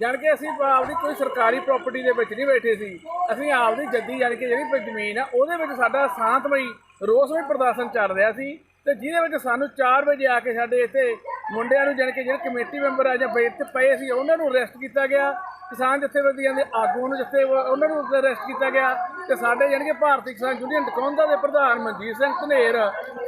ਜਾਣ ਕੇ ਅਸੀਂ ਆਪਦੀ ਕੋਈ ਸਰਕਾਰੀ ਪ੍ਰਾਪਰਟੀ ਦੇ ਵਿੱਚ ਨਹੀਂ ਬੈਠੇ ਸੀ। ਅਸੀਂ ਆਪਦੀ ਜੱਦੀ ਜਾਣ ਕੇ ਜਿਹੜੀ ਜ਼ਮੀਨ ਆ ਉਹਦੇ ਵਿੱਚ ਸਾਡਾ ਸ਼ਾਂਤਮਈ ਰੋਸਮਈ ਪ੍ਰਦਰਸ਼ਨ ਚੱਲ ਰਿਹਾ ਸੀ। ਤੇ ਜਿਹਦੇ ਵਿੱਚ ਸਾਨੂੰ 4 ਵਜੇ ਆ ਕੇ ਸਾਡੇ ਇੱਥੇ ਮੁੰਡਿਆਂ ਨੂੰ ਜਾਣ ਕੇ ਜਿਹੜੇ ਕਮੇਟੀ ਮੈਂਬਰ ਆ ਜਾਂ ਬਈ ਇੱਥੇ ਪਏ ਸੀ, ਉਹਨਾਂ ਨੂੰ ਅਰੈਸਟ ਕੀਤਾ ਗਿਆ। ਕਿਸਾਨ ਜਥੇਬੰਦੀਆਂ ਦੇ ਆਗੂਆਂ ਨੂੰ ਜਿੱਥੇ ਉਹਨਾਂ ਨੂੰ ਅਰੈਸਟ ਕੀਤਾ ਗਿਆ ਤੇ ਸਾਡੇ ਜਾਣੀ ਕਿ ਭਾਰਤੀ ਕਿਸਾਨ ਯੂਨੀਅਨ ਟਕੌਂਦਾ ਦੇ ਪ੍ਰਧਾਨ ਮਨਜੀਤ ਸਿੰਘ ਧਨੇਰ,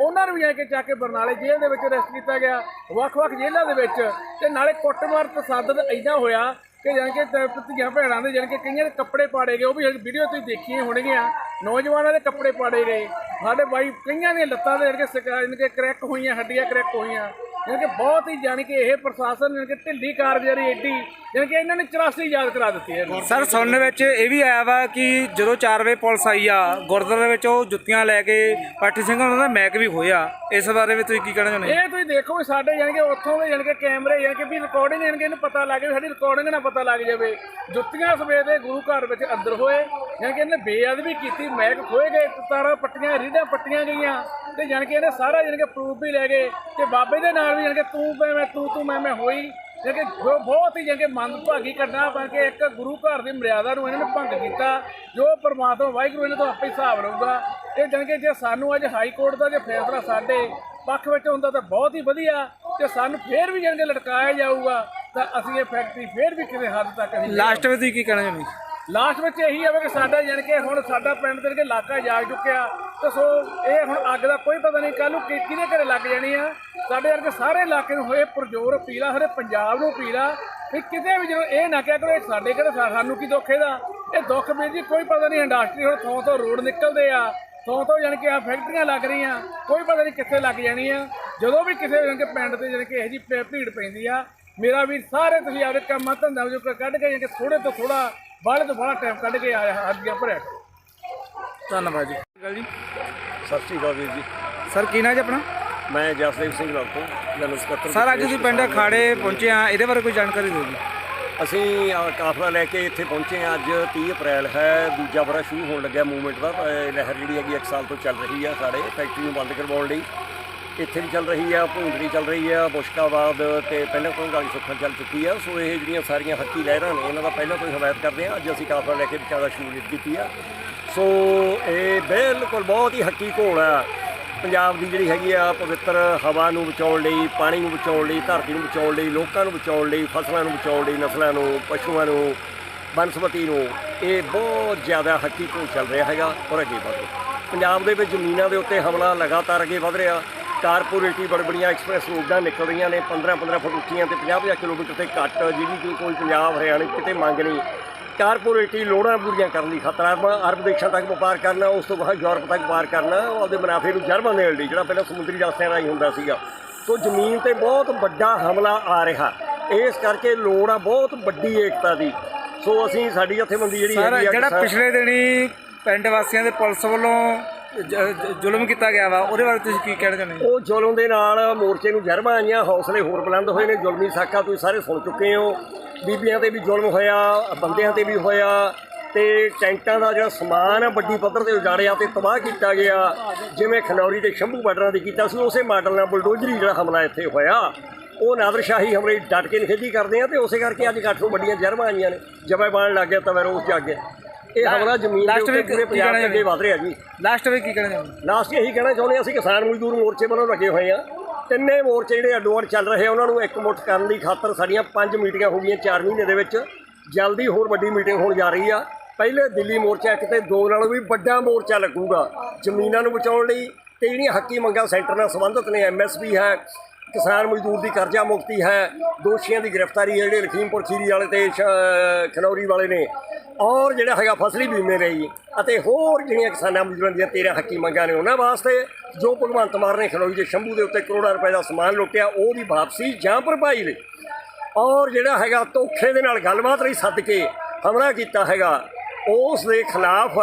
ਉਹਨਾਂ ਨੂੰ ਵੀ ਜਾ ਕੇ ਚੱਕ ਕੇ ਬਰਨਾਲੇ ਜੇਲ੍ਹ ਦੇ ਵਿੱਚ ਅਰੈਸਟ ਕੀਤਾ ਗਿਆ। ਵੱਖ-ਵੱਖ ਜੇਲ੍ਹਾਂ ਦੇ ਵਿੱਚ ਤੇ ਨਾਲੇ ਕੁੱਟਮਾਰ ਤਸਾਦਦ ਇੰਨਾ ਹੋਇਆ ਕਿ ਜਾਣੀ ਕਿ ਧੀਆਂ ਭੈਣਾਂ ਦੇ ਜਾਣੀ ਕਿ ਕਈਆਂ ਦੇ ਕੱਪੜੇ ਪਾੜੇ ਗਏ, ਉਹ ਵੀ ਵੀਡੀਓ ਤੁਸੀਂ ਦੇਖੀਆਂ ਹੋਣਗੀਆਂ। ਨੌਜਵਾਨਾਂ ਦੇ ਕੱਪੜੇ ਪਾੜੇ ਗਏ। ਸਾਡੇ ਬਾਈ ਕਈਆਂ ਦੀਆਂ ਲੱਤਾਂ ਦੇ ਜਿਹੜੇ ਸਕਾ ਜਾਣੀ ਕਿ ਕਰੈਕ ਹੋਈਆਂ, ਹੱਡੀਆਂ ਕਰੈਕ ਹੋਈਆਂ। ਜਾਣੀ ਕਿ ਬਹੁਤ ਹੀ ਜਾਣੀ ਕਿ ਇਹ ਪ੍ਰਸ਼ਾਸਨ ਜਾਣੀ ਕਿ ਢਿੱਲੀ ਕਾਰਗੁਜ਼ਾਰੀ ਏਡੀ ਜਾਣੀ ਕਿ ਇਹਨਾਂ ਨੇ 84 ਯਾਦ ਕਰਾ ਦਿੱਤੀ ਹੈ ਸਰ ਸੁਣਨ ਵਿੱਚ ਇਹ ਵੀ ਆਇਆ ਵਾ ਕਿ ਜਦੋਂ 4 ਵਜੇ ਪੁਲਿਸ ਆਈ ਆ ਗੁਰਦੁਆਰੇ ਵਿੱਚ ਉਹ ਜੁੱਤੀਆਂ ਲੈ ਕੇ ਪਾਠੀ ਸਿੰਘ ਉਹਨਾਂ ਦਾ ਮੈਕ ਵੀ ਹੋਇਆ ਇਸ ਬਾਰੇ ਵਿੱਚ ਤੁਸੀਂ ਕੀ ਕਹਿਣਾ ਚਾਹੁੰਦੇ ਇਹ ਤੁਸੀਂ ਦੇਖੋ ਵੀ ਸਾਡੇ ਯਾਨੀ ਕਿ ਉੱਥੋਂ ਦੇ ਯਾਨੀ ਕਿ ਕੈਮਰੇ ਯਾਨੀ ਕਿ ਵੀ ਰਿਕਾਰਡਿੰਗ ਯਾਨੀ ਕਿ ਇਹਨੂੰ ਪਤਾ ਲੱਗ ਜਾਵੇ ਸਾਡੀ ਰਿਕਾਰਡਿੰਗ ਨਾਲ ਪਤਾ ਲੱਗ ਜਾਵੇ ਜੁੱਤੀਆਂ ਸਵੇਰ ਦੇ ਗੁਰੂ ਘਰ ਵਿੱਚ ਅੰਦਰ ਹੋਏ ਯਾਨੀ ਕਿ ਇਹਨੇ ਬੇਅਦਬੀ ਕੀਤੀ ਮੈਕ ਖੋਏ ਗਏ ਤਾਰਾਂ ਪੱਟੀਆਂ ਰੀਡਾਂ ਪੱਟੀਆਂ ਗਈਆਂ ਤੇ ਯਾਨੀ ਕਿ ਇਹਨੇ ਸਾਰਾ ਯਾਨੀ ਕਿ ਪ੍ਰੂਫ ਵੀ ਲੈ ਗਏ ਤੇ ਬਾਬੇ ਦੇ ਨਾਲ ਵੀ ਯਾਨੀ ਕਿ ਤੂੰ ਮੈਂ ਮੈਂ, ਤੂੰ ਤੂੰ, ਮੈਂ ਮੈਂ ਹੋਈ। ਕਿ ਬਹੁਤ ਹੀ ਜਿਹੜੇ ਮੰਦਭਾਗੀ ਕਰਨਾ ਬਣ ਕੇ ਇੱਕ ਗੁਰੂ ਘਰ ਦੀ ਮਰਿਆਦਾ ਨੂੰ ਇਹਨਾਂ ਨੇ ਭੰਗ ਕੀਤਾ, ਜੋ ਪਰਮਾਤਮਾ ਵਾਹਿਗੁਰੂ ਇਹਨਾਂ ਤੋਂ ਆਪੇ ਹਿਸਾਬ ਲਊਗਾ। ਇਹ ਜਾਣੀ ਕਿ ਜੇ ਸਾਨੂੰ ਅੱਜ ਹਾਈ ਕੋਰਟ ਦਾ ਜੇ ਫੈਸਲਾ ਸਾਡੇ ਪੱਖ ਵਿੱਚ ਹੁੰਦਾ ਤਾਂ ਬਹੁਤ ਹੀ ਵਧੀਆ। ਤੇ ਸਾਨੂੰ ਫੇਰ ਵੀ ਜਾਣੀ ਕਿ ਲਟਕਾਇਆ ਜਾਊਗਾ, ਤਾਂ ਅਸੀਂ ਇਹ ਫੈਕਟਰੀ ਫੇਰ ਵੀ ਕਿਸੇ ਹੱਦ ਤੱਕ ਅਸੀਂ ਲਾਸਟ ਵਿੱਚ ਕੀ ਕਹਿਣਾ ਚਾਹੁੰਦੇ ਲਾਸਟ ਵਿੱਚ ਇਹੀ ਆਵੇ ਕਿ ਸਾਡਾ ਜਾਣੀ ਕਿ ਹੁਣ ਸਾਡਾ ਪਿੰਡ ਦੇ ਕੇ ਇਲਾਕਾ ਜਾਗ ਚੁੱਕਿਆ, ਤੇ ਸੋ ਇਹ ਹੁਣ ਅੱਗ ਦਾ ਕੋਈ ਪਤਾ ਨਹੀਂ ਕੱਲ ਨੂੰ ਕਿ- ਕਿਹਦੇ ਘਰੇ ਲੱਗ ਜਾਣੀ ਆ। ਸਾਡੇ ਵਰਗੇ ਸਾਰੇ ਇਲਾਕੇ ਨੂੰ ਹੋਏ ਪੁਰਜੋਰ ਅਪੀਲ ਆ ਹਰੇ ਪੰਜਾਬ ਨੂੰ ਅਪੀਲ ਆ ਵੀ ਕਿਤੇ ਵੀ ਜਦੋਂ ਇਹ ਨਾ ਕਿਹਾ ਕਰੋ, ਇਹ ਸਾਡੇ ਘਰੇ ਸਾ- ਸਾਨੂੰ ਕੀ ਦੁੱਖ ਇਹਦਾ? ਇਹ ਦੁੱਖ ਵੀਰ ਜੀ ਕੋਈ ਪਤਾ ਨਹੀਂ, ਇੰਡਸਟਰੀ ਹੁਣ ਥੋਂ ਤੋਂ ਰੋਡ ਨਿਕਲਦੇ ਆ, ਥੋਂ ਤੋਂ ਜਾਣੀ ਕਿ ਆ ਫੈਕਟਰੀਆਂ ਲੱਗ ਰਹੀਆਂ, ਕੋਈ ਪਤਾ ਨਹੀਂ ਕਿੱਥੇ ਲੱਗ ਜਾਣੀਆਂ ਜਦੋਂ ਵੀ ਕਿਸੇ ਜਾਣੀ ਕਿ ਪਿੰਡ ਤੇ ਜਾਣੀ ਕਿ ਇਹੋ ਜਿਹੀ ਭੀ- ਭੀੜ ਪੈਂਦੀ ਆ, ਮੇਰਾ ਵੀ ਸਾਰੇ ਤੁਸੀਂ ਆਪਦੇ ਕੰਮਾਂ ਧੰਦਾ ਵਿੱਚੋਂ ਕੱਢ ਕੇ ਜਾਣੀ ਕਿ ਥੋੜੇ ਤੋਂ ਥੋੜਾ ਬਾਹਲੇ ਤੋਂ ਬਾਹਲਾ ਟਾਈਮ ਕੱਢ ਕੇ ਆਇਆ ਹੱਦੀਆਂ ਭਰਿਆ। ਕਰੋ। ਧੰਨਵਾਦ ਜੀ। ਗੱਲ ਜੀ। ਸਤਿ ਸ਼੍ਰੀ ਅਕਾਲ ਵੀਰ ਜੀ। ਸਰ ਕੀ ਨਾਂ ਜੀ ਆਪਣਾ? ਮੈਂ ਜਸਦੇਵ ਸਿੰਘ ਲਾਲਪੁਰ ਜਨਰਲ ਸਕੱਤਰ ਸਰ ਅੱਜ ਤੁਸੀਂ ਪਿੰਡ ਖਾੜੇ ਪਹੁੰਚੇ ਆ ਇਹਦੇ ਬਾਰੇ ਕੋਈ ਜਾਣਕਾਰੀ ਦਿਓ ਜੀ। ਅਸੀਂ ਕਾਫਲਾ ਲੈ ਕੇ ਇੱਥੇ ਪਹੁੰਚੇ ਹਾਂ ਅੱਜ 30 ਅਪ੍ਰੈਲ ਹੈ ਦੂਜਾ ਵਰਾ ਸ਼ੁਰੂ ਹੋਣ ਲੱਗਿਆ ਮੂਵਮੈਂਟ ਦਾ ਲਹਿਰ ਜਿਹੜੀ ਹੈਗੀ ਇੱਕ ਸਾਲ ਤੋਂ ਚੱਲ ਰਹੀ ਹੈ ਸਾਡੇ ਫੈਕਟਰੀ ਨੂੰ ਬੰਦ ਕਰਵਾਉਣ ਲਈ। ਇੱਥੇ ਵੀ ਚੱਲ ਰਹੀ ਆ, ਭੂੰਦੜੀ ਚੱਲ ਰਹੀ ਆ, ਮੁਸ਼ਕਾਬਾਦ ਤੇ ਪਹਿਲਾਂ ਤੋਂ ਗਾਲੀ ਸੁੱਖਣ ਚੱਲ ਚੁੱਕੀ ਆ। ਸੋ ਇਹ ਜਿਹੜੀਆਂ ਸਾਰੀਆਂ ਹੱਕੀ ਲਹਿਰਾਂ ਨੇ, ਇਹਨਾਂ ਦਾ ਪਹਿਲਾਂ ਤੋਂ ਹੀ ਹਮਾਇਤ ਕਰਦੇ ਹਾਂ ਅੱਜ ਅਸੀਂ ਕਾਫਲਾ ਲੈ ਕੇ ਵਿਚਾਰਾ ਸ਼ਮੂਲੀਅਤ ਕੀਤੀ ਆ। ਸੋ ਇਹ ਬਿਲਕੁਲ ਬਹੁਤ ਹੀ ਹੱਕੀ ਘੋਲ ਆ। ਪੰਜਾਬ ਦੀ ਜਿਹੜੀ ਹੈਗੀ ਆ, ਪਵਿੱਤਰ ਹਵਾ ਨੂੰ ਬਚਾਉਣ ਲਈ, ਪਾਣੀ ਨੂੰ ਬਚਾਉਣ ਲਈ, ਧਰਤੀ ਨੂੰ ਬਚਾਉਣ ਲਈ, ਲੋਕਾਂ ਨੂੰ ਬਚਾਉਣ ਲਈ, ਫਸਲਾਂ ਨੂੰ ਬਚਾਉਣ ਲਈ, ਨਸਲਾਂ ਨੂੰ, ਪਸ਼ੂਆਂ ਨੂੰ, ਬਨਸਪਤੀ ਨੂੰ, ਇਹ ਬਹੁਤ ਜ਼ਿਆਦਾ ਹੱਕੀ ਘੋਲ ਚੱਲ ਰਿਹਾ ਹੈਗਾ। ਔਰ ਅੱਗੇ ਵਧ ਰਿਹਾ। ਪੰਜਾਬ ਦੇ ਵਿੱਚ ਜ਼ਮੀਨਾਂ ਦੇ ਉੱਤੇ ਹਮਲਾ ਲਗਾਤਾਰ ਅੱਗੇ ਵਧ ਰਿਹਾ। ਕਾਰਪੋਰੇਟੀ ਬੜ ਬੜੀਆਂ ਐਕਸਪ੍ਰੈਸ ਰੋਡਾਂ ਨਿਕਲ ਰਹੀਆਂ ਨੇ 15 15 ਫੁੱਟ ਉੱਚੀਆਂ ਤੇ 50 50 ਕਿਲੋਮੀਟਰ ਤੇ ਘੱਟ ਜਿਹਦੀ ਕਿ ਕੋਈ ਪੰਜਾਬ ਹਰਿਆਣਾ ਕਿਤੇ ਮੰਗ ਨਹੀਂ। ਕਾਰਪੋਰੇਟੀ ਲੋੜਾਂ ਪੂਰੀਆਂ ਕਰਨ ਲਈ ਖਤਰਾ ਅਰਬ ਦੇਸ਼ਾਂ ਤੱਕ ਵਪਾਰ ਕਰਨਾ ਉਸ ਤੋਂ ਬਾਅਦ ਯੂਰਪ ਤੱਕ ਵਪਾਰ ਕਰਨਾ ਉਹ ਆਪਦੇ ਮੁਨਾਫੇ ਨੂੰ ਜਰਮਨ ਦੇਣ ਲਈ ਜਿਹੜਾ ਪਹਿਲਾਂ ਸਮੁੰਦਰੀ ਰਸਤਿਆਂ ਰਾਹੀਂ ਹੁੰਦਾ ਸੀਗਾ। ਸੋ ਜ਼ਮੀਨ ਤੇ ਬਹੁਤ ਵੱਡਾ ਹਮਲਾ ਆ ਰਿਹਾ। ਇਸ ਕਰਕੇ ਲੋੜ ਆ ਬਹੁਤ ਵੱਡੀ ਏਕਤਾ ਦੀ। ਸੋ ਅਸੀਂ ਸਾਡੀ ਜਥੇਬੰਦੀ ਜਿਹੜੀ ਆ ਜਿਹੜਾ ਪਿਛਲੇ ਦਿਨੀ ਪਿੰਡ ਵਾਸੀਆਂ ਦੇ ਪੁਲਿਸ ਵੱਲੋਂ ਜ- ਜ਼ੁਲਮ ਕੀਤਾ ਗਿਆ ਵਾ, ਉਹਦੇ ਬਾਰੇ ਤੁਸੀਂ ਕੀ ਕਹਿਣਾ ਚਾਹੁੰਦੇ ਉਹ ਜ਼ੁਲਮ ਦੇ ਨਾਲ ਮੋਰਚੇ ਨੂੰ ਜਰਮਾਂ ਆਈਆਂ ਹੌਸਲੇ ਹੋਰ ਬੁਲੰਦ ਹੋਏ ਨੇ, ਜ਼ੁਲਮੀ ਸਾਕਾ ਤੁਸੀਂ ਸਾਰੇ ਸੁਣ ਚੁੱਕੇ ਹੋ। ਬੀਬੀਆਂ ਤੇ ਵੀ ਜ਼ੁਲਮ ਹੋਇਆ, ਬੰਦਿਆਂ ਤੇ ਵੀ ਹੋਇਆ, ਤੇ ਟੈਂਟਾਂ ਦਾ ਜਿਹੜਾ ਸਮਾਨ ਆ, ਵੱਡੀ ਪੱਧਰ ਤੇ ਉਜਾੜਿਆ ਤੇ ਤਬਾਹ ਕੀਤਾ ਗਿਆ। ਜਿਵੇਂ ਖਨੌਰੀ ਤੇ ਸ਼ੰਭੂ ਬਾਰਡਰਾਂ ਦੀ ਕੀਤਾ ਸੀ, ਉਸੇ ਮਾਡਲ ਨਾਲ ਬੁਲਡੋਜ਼ਰੀ ਜਿਹੜਾ ਹਮਲਾ ਇੱਥੇ ਹੋਇਆ। ਉਹ ਨਾਦਰਸ਼ਾਹੀ ਹਮਲੇ ਡਟ ਕੇ ਨਿਖੇਧੀ ਕਰਦੇ ਆ ਤੇ ਉਸੇ ਕਰਕੇ ਅੱਜ ਇਕੱਠ ਨੂੰ ਵੱਡੀਆਂ ਜਰਮਾਂ ਆਈਆਂ ਨੇ। ਜਬੇ ਬਾਣ ਲੱਗ ਗਿਆ ਤਾਂ ਰੋਸ ਜਾਗ ਗਿਆ। ਇਹ ਹਮਲਾ ਜ਼ਮੀਨ ਦੇ ਲਾਸਟ ਉੱਤੇ ਵਿੱਚ ਪੂਰੇ ਕੀ ਪੰਜਾਬ ਕਹਿਣਾ ਦੇ ਅੱਗੇ ਵਧ ਰਿਹਾ ਜੀ। ਲਾਸਟ ਵਿੱਚ ਕੀ ਕਹਿਣਾ ਚਾਹੁੰਦੇ? ਲਾਸਟ ਇਹੀ ਕਹਿਣਾ ਚਾਹੁੰਦੇ ਹਾਂ ਅਸੀਂ ਕਿਸਾਨ ਮਜ਼ਦੂਰ ਮੋਰਚੇ ਵੱਲੋਂ ਲੱਗੇ ਹੋਏ ਆ ਤਿੰਨੇ ਮੋਰਚੇ ਜਿਹੜੇ ਅੱਡੋ ਅੱਡ ਚੱਲ ਰਹੇ ਆ ਉਹਨਾਂ ਨੂੰ ਇਕਮੁੱਠ ਕਰਨ ਦੀ ਖਾਤਰ ਸਾਡੀਆਂ ਪੰਜ ਮੀਟਿੰਗਾਂ ਹੋ ਗਈਆਂ 4 ਮਹੀਨੇ ਦੇ ਵਿੱਚ। ਜਲਦੀ ਹੋਰ ਵੱਡੀ ਮੀਟਿੰਗ ਹੋਣ ਜਾ ਰਹੀ ਆ। ਪਹਿਲੇ ਦਿੱਲੀ ਮੋਰਚਾ ਇੱਕ ਤੇ ਦੋ ਨਾਲੋਂ ਵੀ ਵੱਡਾ ਮੋਰਚਾ ਲੱਗੂਗਾ ਜ਼ਮੀਨਾਂ ਨੂੰ ਬਚਾਉਣ ਲਈ ਤੇ ਜਿਹੜੀਆਂ ਹੱਕੀ ਮੰਗਾਂ ਸੈਂਟਰ ਨਾਲ ਸੰਬੰਧਿਤ ਨੇ ਐਮਐਸਪੀ ਹੈ ਕਿਸਾਨ ਮਜ਼ਦੂਰ ਦੀ ਕਰਜ਼ਾ ਮੁਕਤੀ ਹੈ। ਦੋਸ਼ੀਆਂ ਦੀ ਗ੍ਰਿਫਤਾਰੀ ਹੈ, ਜਿਹੜੇ ਲਖੀਮਪੁਰ, ਖੀਰੀ ਵਾਲੇ ਤੇ ਸ਼- ਖਨੌਰੀ ਵਾਲੇ ਨੇ। ਔਰ ਜਿਹੜਾ ਹੈਗਾ ਫਸਲੀ ਬੀਮੇ ਲਈ ਅਤੇ ਹੋਰ ਜਿਹੜੀਆਂ ਕਿਸਾਨਾਂ ਮਜ਼ਦੂਰਾਂ ਦੀਆਂ 13 ਹੱਕੀ ਮੰਗਾਂ ਨੇ, ਉਹਨਾਂ ਵਾਸਤੇ ਜੋ ਭਗਵੰਤ ਮਾਨ ਨੇ ਖਨੌਰੀ ਦੇ ਸ਼ੰਭੂ ਦੇ ਉੱਤੇ ਕਰੋੜਾਂ ਰੁਪਏ ਦਾ ਸਮਾਨ ਲੁੱਟਿਆ, ਉਹ ਉਹਦੀ ਵਾਪਸੀ ਜਾਂ ਭਰਪਾਈ ਲਈ। ਔਰ ਜਿਹੜਾ ਹੈਗਾ ਧੋਖੇ ਦੇ ਨਾਲ ਗੱਲਬਾਤ ਲਈ ਸੱਦ ਕੇ ਹਮਲਾ ਕੀਤਾ ਹੈਗਾ, ਉਸ ਦੇ ਖਿਲਾਫ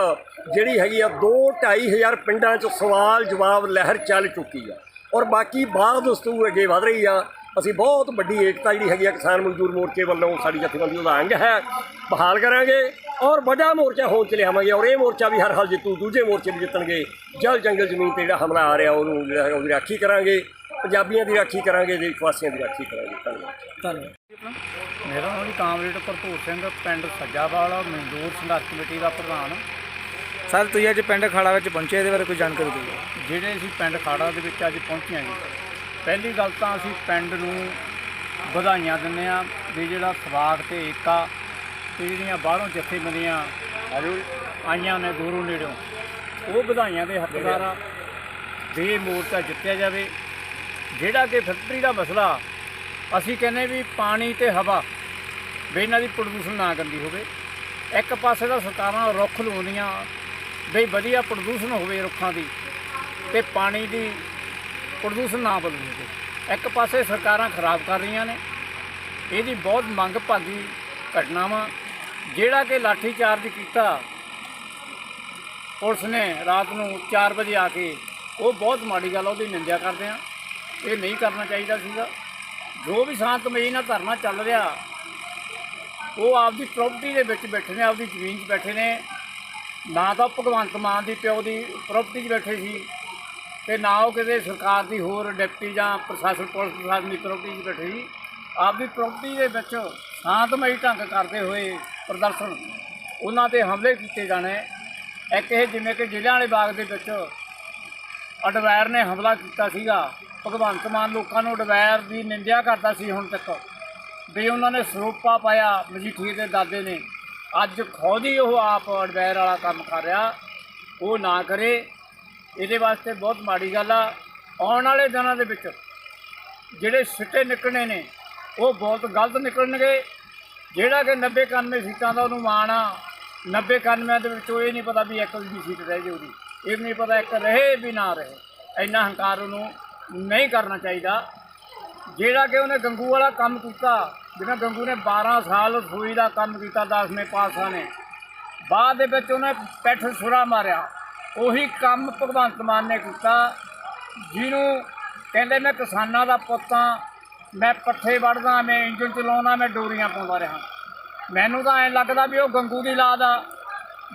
ਜਿਹੜੀ ਹੈਗੀ ਆ 2 ਹਜ਼ਾਰ ਪਿੰਡਾਂ 'ਚ ਸਵਾਲ ਜਵਾਬ ਲਹਿਰ ਚੱਲ ਚੁੱਕੀ ਆ। ਔਰ ਬਾਕੀ ਬਾਅਦ ਦਸਤੂਰ ਅੱਗੇ ਵਧ ਰਹੀ ਆ। ਅਸੀਂ ਬਹੁਤ ਵੱਡੀ ਏਕਤਾ ਜਿਹੜੀ ਹੈਗੀ ਆ ਕਿਸਾਨ ਮਜ਼ਦੂਰ ਮੋਰਚੇ ਵੱਲੋਂ ਸਾਡੀ ਜਥੇਬੰਦੀ ਉਹਦਾ ਅੰਗ ਹੈ। ਬਹਾਲ ਕਰਾਂਗੇ ਔਰ ਵੱਡਾ ਮੋਰਚਾ ਹੋਣ ਚ ਲਿਆਵਾਂਗੇ ਔਰ ਇਹ ਮੋਰਚਾ ਵੀ ਹਰ ਹਾਲ ਜਿੱਤੂ, ਦੂਜੇ ਮੋਰਚੇ ਵੀ ਜਿੱਤਣਗੇ। ਜਲ ਜੰਗਲ ਜ਼ਮੀਨ ਤੇ ਜਿਹੜਾ ਹਮਲਾ ਆ ਰਿਹਾ, ਉਹਨੂੰ ਜਿਹੜਾ ਹੈਗਾ, ਉਹਦੀ ਰਾਖੀ ਕਰਾਂਗੇ। ਪੰਜਾਬੀਆਂ ਦੀ ਰਾਖੀ ਕਰਾਂਗੇ ਦੇਸ਼ ਵਾਸੀਆਂ ਦੀ ਰਾਖੀ ਕਰਾਂਗੇ। ਧੰਨਵਾਦ। ਧੰਨਵਾਦ। ਮੇਰਾ ਨਾਮ ਕਾਮਰੇਡ ਭਰਪੂਰ ਸਿੰਘ, ਪਿੰਡ ਸੱਜਾਵਾਲ, ਮਜ਼ਦੂਰ ਸੰਘਰਸ਼ ਕਮੇਟੀ ਦਾ ਪ੍ਰਧਾਨ। ਸਰ, ਤੁਸੀਂ ਅੱਜ ਪਿੰਡ ਖਾੜਾ ਵਿੱਚ ਪਹੁੰਚੇ, ਇਹਦੇ ਬਾਰੇ ਕੋਈ ਜਾਣਕਾਰੀ ਦਿਓ। ਜਿਹੜੇ ਅਸੀਂ ਪਿੰਡ ਖਾੜਾ ਦੇ ਵਿੱਚ ਅੱਜ ਪਹੁੰਚੇ ਹਾਂ ਜੀ, ਪਹਿਲੀ ਗੱਲ ਤਾਂ ਅਸੀਂ ਪਿੰਡ ਨੂੰ ਵਧਾਈਆਂ ਦਿੰਦੇ ਹਾਂ ਵੀ ਜਿਹੜਾ ਸਵਾਗ ਤੇ ਏਕਾ ਤੇ ਜਿਹੜੀਆਂ ਬਾਹਰੋਂ ਜਥੇਬੰਦੀਆਂ ਆਈਆਂ ਨੇ ਦੂਰੋਂ ਨੇੜੋਂ ਉਹ ਵਧਾਈਆਂ ਦੇ ਹੱਕਦਾਰ ਆ। ਵੀ ਮੋਰਚਾ ਜਿੱਤਿਆ ਜਾਵੇ। ਜਿਹੜਾ ਕਿ ਫੈਕਟਰੀ ਦਾ ਮਸਲਾ, ਅਸੀਂ ਕਹਿੰਦੇ ਵੀ ਪਾਣੀ ਤੇ ਹਵਾ, ਵੀ ਇਹਨਾਂ ਦੀ ਪ੍ਰਦੂਸ਼ਣ ਨਾ ਗੰਦੀ ਹੋਵੇ। ਇੱਕ ਪਾਸੇ ਦਾ ਸਰਕਾਰਾਂ ਰੁੱਖ ਲਾਉਂਦੀਆਂ ਬਈ ਵਧੀਆ ਪ੍ਰਦੂਸ਼ਣ ਹੋਵੇ ਰੁੱਖਾਂ ਦੀ ਤੇ ਪਾਣੀ ਦੀ ਪ੍ਰਦੂਸ਼ਣ ਨਾ ਬਦਲੇ ਇੱਕ ਪਾਸੇ ਸਰਕਾਰਾਂ ਖਰਾਬ ਕਰ ਰਹੀਆਂ ਨੇ, ਇਹਦੀ ਬਹੁਤ ਮੰਗ ਭਾਗੀ ਘਟਨਾਵਾਂ ਜਿਹੜਾ ਕਿ ਲਾਠੀ ਚਾਰਜ ਕੀਤਾ ਪੁਲਿਸ ਨੇ ਰਾਤ ਨੂੰ 4 ਵਜੇ ਆ ਕੇ, ਉਹ ਬਹੁਤ ਮਾੜੀ ਗੱਲ ਉਹਦੀ ਨਿੰਦਿਆ ਕਰਦੇ ਆ। ਇਹ ਨਹੀਂ ਕਰਨਾ ਚਾਹੀਦਾ ਸੀਗਾ। ਜੋ ਵੀ ਸ਼ਾਂਤਮਈ ਨਾਲ ਧਰਨਾ ਚੱਲ ਰਿਹਾ, ਉਹ ਆਪਦੀ ਪ੍ਰਾਪਰਟੀ ਦੇ ਵਿੱਚ ਬੈਠੇ ਨੇ, ਆਪਦੀ ਜ਼ਮੀਨ 'ਚ ਬੈਠੇ ਨੇ। ਨਾ ਤਾਂ ਭਗਵੰਤ ਮਾਨ ਦੀ ਪਿਓ ਦੀ ਪ੍ਰਾਪਰਟੀ 'ਚ ਬੈਠੇ ਸੀ ਤੇ ਨਾ ਉਹ ਕਿਤੇ ਸਰਕਾਰ ਦੀ ਹੋਰ ਡਿਪਟੀ ਜਾਂ ਪ੍ਰਸ਼ਾਸਨ ਪੁਲਿਸ ਪ੍ਰਸ਼ਾਸਨ ਦੀ ਪ੍ਰਾਪਰਟੀ 'ਚ ਬੈਠੇ ਸੀ। ਆਪਦੀ ਪ੍ਰਾਪਰਟੀ ਦੇ ਵਿੱਚ ਸ਼ਾਂਤਮਈ ਢੰਗ ਕਰਦੇ ਹੋਏ ਪ੍ਰਦਰਸ਼ਨ ਉਹਨਾਂ ਤੇ ਹਮਲੇ ਕੀਤੇ ਜਾਣੇ। ਇੱਕ ਇਹ ਜਿਵੇਂ ਕਿ ਜ਼ਿਲ੍ਹਿਆਂ ਵਾਲੇ ਬਾਗ ਦੇ ਵਿੱਚ ਅਡਵੈਰ ਨੇ ਹਮਲਾ ਕੀਤਾ ਸੀਗਾ। ਭਗਵੰਤ ਮਾਨ ਲੋਕਾਂ ਨੂੰ ਅਡਵੈਰ ਦੀ ਨਿੰਦਿਆ ਕਰਦਾ ਸੀ ਹੁਣ ਤੱਕ। ਵੀ ਉਹਨਾਂ ਨੇ ਸਰੂਪਾ ਪਾਇਆ ਮਜੀਠੀਏ ਦੇ ਦਾਦੇ ਨੇ। ਅੱਜ ਖੁਦ ਹੀ ਉਹ ਆਪ ਅਡਵੈਰ ਵਾਲਾ ਕੰਮ ਕਰ ਰਿਹਾ। ਉਹ ਨਾ ਕਰੇ, ਇਹਦੇ ਵਾਸਤੇ ਬਹੁਤ ਮਾੜੀ ਗੱਲ ਆ। ਆਉਣ ਵਾਲੇ ਦਿਨਾਂ ਦੇ ਵਿੱਚ ਜਿਹੜੇ ਸਿੱਟੇ ਨਿਕਲਣੇ ਨੇ, ਉਹ ਬਹੁਤ ਗਲਤ ਨਿਕਲਣਗੇ। ਜਿਹੜਾ ਕਿ 90 91 ਸੀਟਾਂ ਦਾ ਉਹਨੂੰ ਮਾਣ ਆ। 90 91 ਦੇ ਵਿੱਚੋਂ ਇਹ ਨਹੀਂ ਪਤਾ ਵੀ ਇੱਕ ਵੀ ਸੀਟ ਰਹਿ ਜਾਊਗੀ ਇਹ ਵੀ ਨਹੀਂ ਪਤਾ ਇੱਕ ਰਹੇ ਵੀ ਨਾ ਰਹੇ। ਇੰਨਾ ਹੰਕਾਰ ਉਹਨੂੰ ਨਹੀਂ ਕਰਨਾ ਚਾਹੀਦਾ। ਜਿਹੜਾ ਕਿ ਉਹਨੇ ਗੰਗੂ ਵਾਲਾ ਕੰਮ ਕੀਤਾ ਜਿਵੇਂ ਗੰਗੂ ਨੇ 12 ਸਾਲ ਰਸੋਈ ਦਾ ਕੰਮ ਕੀਤਾ 10ਵੇਂ ਪਾਤਸ਼ਾਹ ਨੇ। ਬਾਅਦ ਦੇ ਵਿੱਚ ਉਹਨੇ ਪੈਠ ਸੁਰਾ ਮਾਰਿਆ। ਉਹੀ ਕੰਮ ਭਗਵੰਤ ਮਾਨ ਨੇ ਕੀਤਾ, ਜਿਹਨੂੰ ਕਹਿੰਦੇ ਮੈਂ ਕਿਸਾਨਾਂ ਦਾ ਪੁੱਤ ਪੁੱਤਾਂ ਮੈਂ ਪੱਠੇ ਵੜਦਾ ਮੈਂ ਇੰਜਨ ਚਲਾਉਂਦਾ, ਮੈਂ ਡੋਰੀਆਂ ਪਾਉਂਦਾ ਰਿਹਾ। ਮੈਨੂੰ ਤਾਂ ਐਂ ਲੱਗਦਾ ਵੀ ਉਹ ਗੰਗੂ ਦੀ ਲਾਦ ਆ,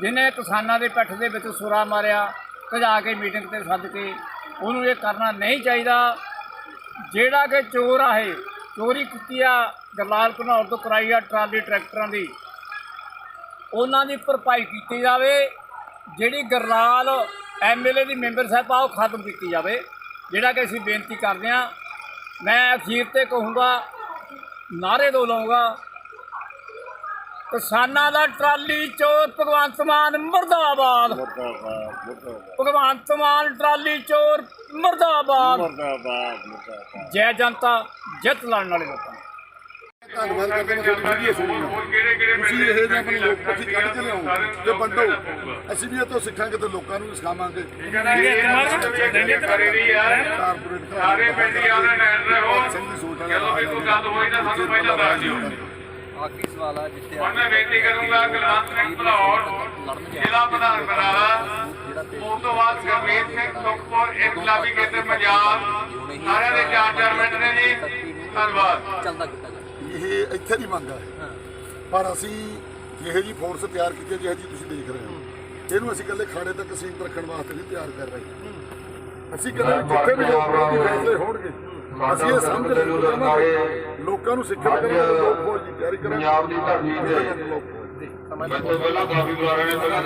ਜਿਹਨੇ ਕਿਸਾਨਾਂ ਦੇ ਪਿੱਠ ਦੇ ਵਿੱਚ ਸੁਰਾ ਮਾਰਿਆ, ਭਜਾ ਕੇ ਮੀਟਿੰਗ ਤੇ ਸੱਦ ਕੇ ਉਹਨੂੰ ਇਹ ਕਰਨਾ ਨਹੀਂ ਚਾਹੀਦਾ। ਜਿਹੜਾ ਕਿ ਚੋਰ ਆਏ ਚੋਰੀ ਕੀਤੀ ਆ ਗਰਲਾਲ ਘਨੌਰ ਤੋਂ ਕਰਾਈ ਆ ਟਰਾਲੀ ਟਰੈਕਟਰਾਂ ਦੀ। ਉਹਨਾਂ ਦੀ ਭਰਪਾਈ ਕੀਤੀ ਜਾਵੇ ਜਿਹੜੀ ਗਰਲਾਲ ਐਮਐਲਏ ਦੀ ਮੈਂਬਰ ਸਾਹਿਬ ਆ ਉਹ ਖਤਮ ਕੀਤੀ ਜਾਵੇ। ਜਿਹੜਾ ਕਿ ਅਸੀਂ ਬੇਨਤੀ ਕਰਦੇ ਆ ਮੈਂ ਅਖੀਰ ਤੇ ਕਹੂੰਗਾ ਨਾਰੇ ਦੋ ਲਾਉਂਗਾ ਕਿਸਾਨਾਂ ਦਾ ਟਰਾਲੀ ਚੋਰ ਭਗਵੰਤ ਮਾਨ ਮਰਦਾਬਾਦ। ਭਗਵੰਤ ਮਾਨ ਟਰਾਲੀ ਚੋਰ ਮਰਦਾਬਾਦ। ਜੈ ਜਨਤਾ ਜਿੱਤ ਲੜਨ ਵਾਲੇ ਲੋਕਾਂ ਧੰਨਵਾਦ ਕਰਦੇ ਹਾਂ ਤੁਹਾਡੀ ਸੁਣੀ ਤੁਸੀਂ ਇਹ ਜਿਹੇ ਆਪਣੇ ਲੋਕ ਪੱਖੀ ਕੱਢ ਕੇ ਲਿਆਓ ਤੇ ਵੰਡੋ। ਅਸੀਂ ਵੀ ਇਹ ਤੋਂ ਸਿੱਖਾਂਗੇ ਤੇ ਲੋਕਾਂ ਨੂੰ ਸਿਖਾਵਾਂਗੇ। ਸਾਰੇ ਪਿੰਡੀਆਂ ਦੇ ਨੈਣ ਰਹੋ। ਸਿੰਘ ਦੀ ਸੋਚ ਜਦੋਂ ਵੀ ਕੋਈ ਗੱਲ ਹੋਈ ਤਾਂ ਸਾਨੂੰ ਪਹਿਲਾਂ ਦੱਸ ਦਿਓ। ਆਖਰੀ ਸਵਾਲ ਆ ਜਿੱਥੇ ਹੁਣ ਮੈਂ ਬੇਨਤੀ ਕਰੂੰਗਾ ਗੁਰਵੰਤ ਸਿੰਘ ਭਲੌਰ ਜ਼ਿਲ੍ਹਾ ਪ੍ਰਧਾਨ ਬਨਾਲਾ ਉਸ ਤੋਂ ਬਾਅਦ ਗੁਰਮੀਤ ਸਿੰਘ ਸੁਖਪੁਰ ਇਨਕਲਾਬੀ ਕੇਂਦਰ ਪੰਜਾਬ ਸਾਰਿਆਂ ਦੇ ਚਾਰ ਚਾਰ ਮਿੰਟ ਨੇ ਜੀ। ਧੰਨਵਾਦ। ਚੱਲਦਾ ਕੀਤਾ ਇਹ ਇੱਥੇ ਦੀ ਮੰਗ ਹੈ। ਪਰ ਅਸੀਂ ਜਿਹੇ ਜੀ ਫੋਰਸ ਤਿਆਰ ਕੀਤੀ ਜਿਹੇ ਜੀ ਤੁਸੀਂ ਦੇਖ ਰਹੇ ਹੋ। ਇਹਨੂੰ ਅਸੀਂ ਇਕੱਲੇ ਖਾੜੇ ਤੱਕ ਸੀਮਤ ਰੱਖਣ ਵਾਸਤੇ ਨਹੀਂ ਤਿਆਰ ਕਰ ਰਹੇ। ਅਸੀਂ ਕਹਿੰਦੇ ਜਿੱਥੇ ਵੀ ਲੋਕ ਫੈਸਲੇ ਹੋਣਗੇ ਅਸੀਂ ਇਹ ਸਮਝ ਰਹੇ ਲੋਕਾਂ ਨੂੰ ਸਿੱਖਿਆ ਕਰਾਂਗੇ ਲੋਕ ਫੌਜ ਦੀ ਤਿਆਰੀ ਕਰਾਂਗੇ ਪੰਜਾਬ ਦੀ ਧਰਤੀ ਤੇ ਫੌਜ। ਪਹਿਲਾਂ ਕਾਫੀ ਬੁਲਾਰੇ ਨੇ ਪਹਿਲਾਂ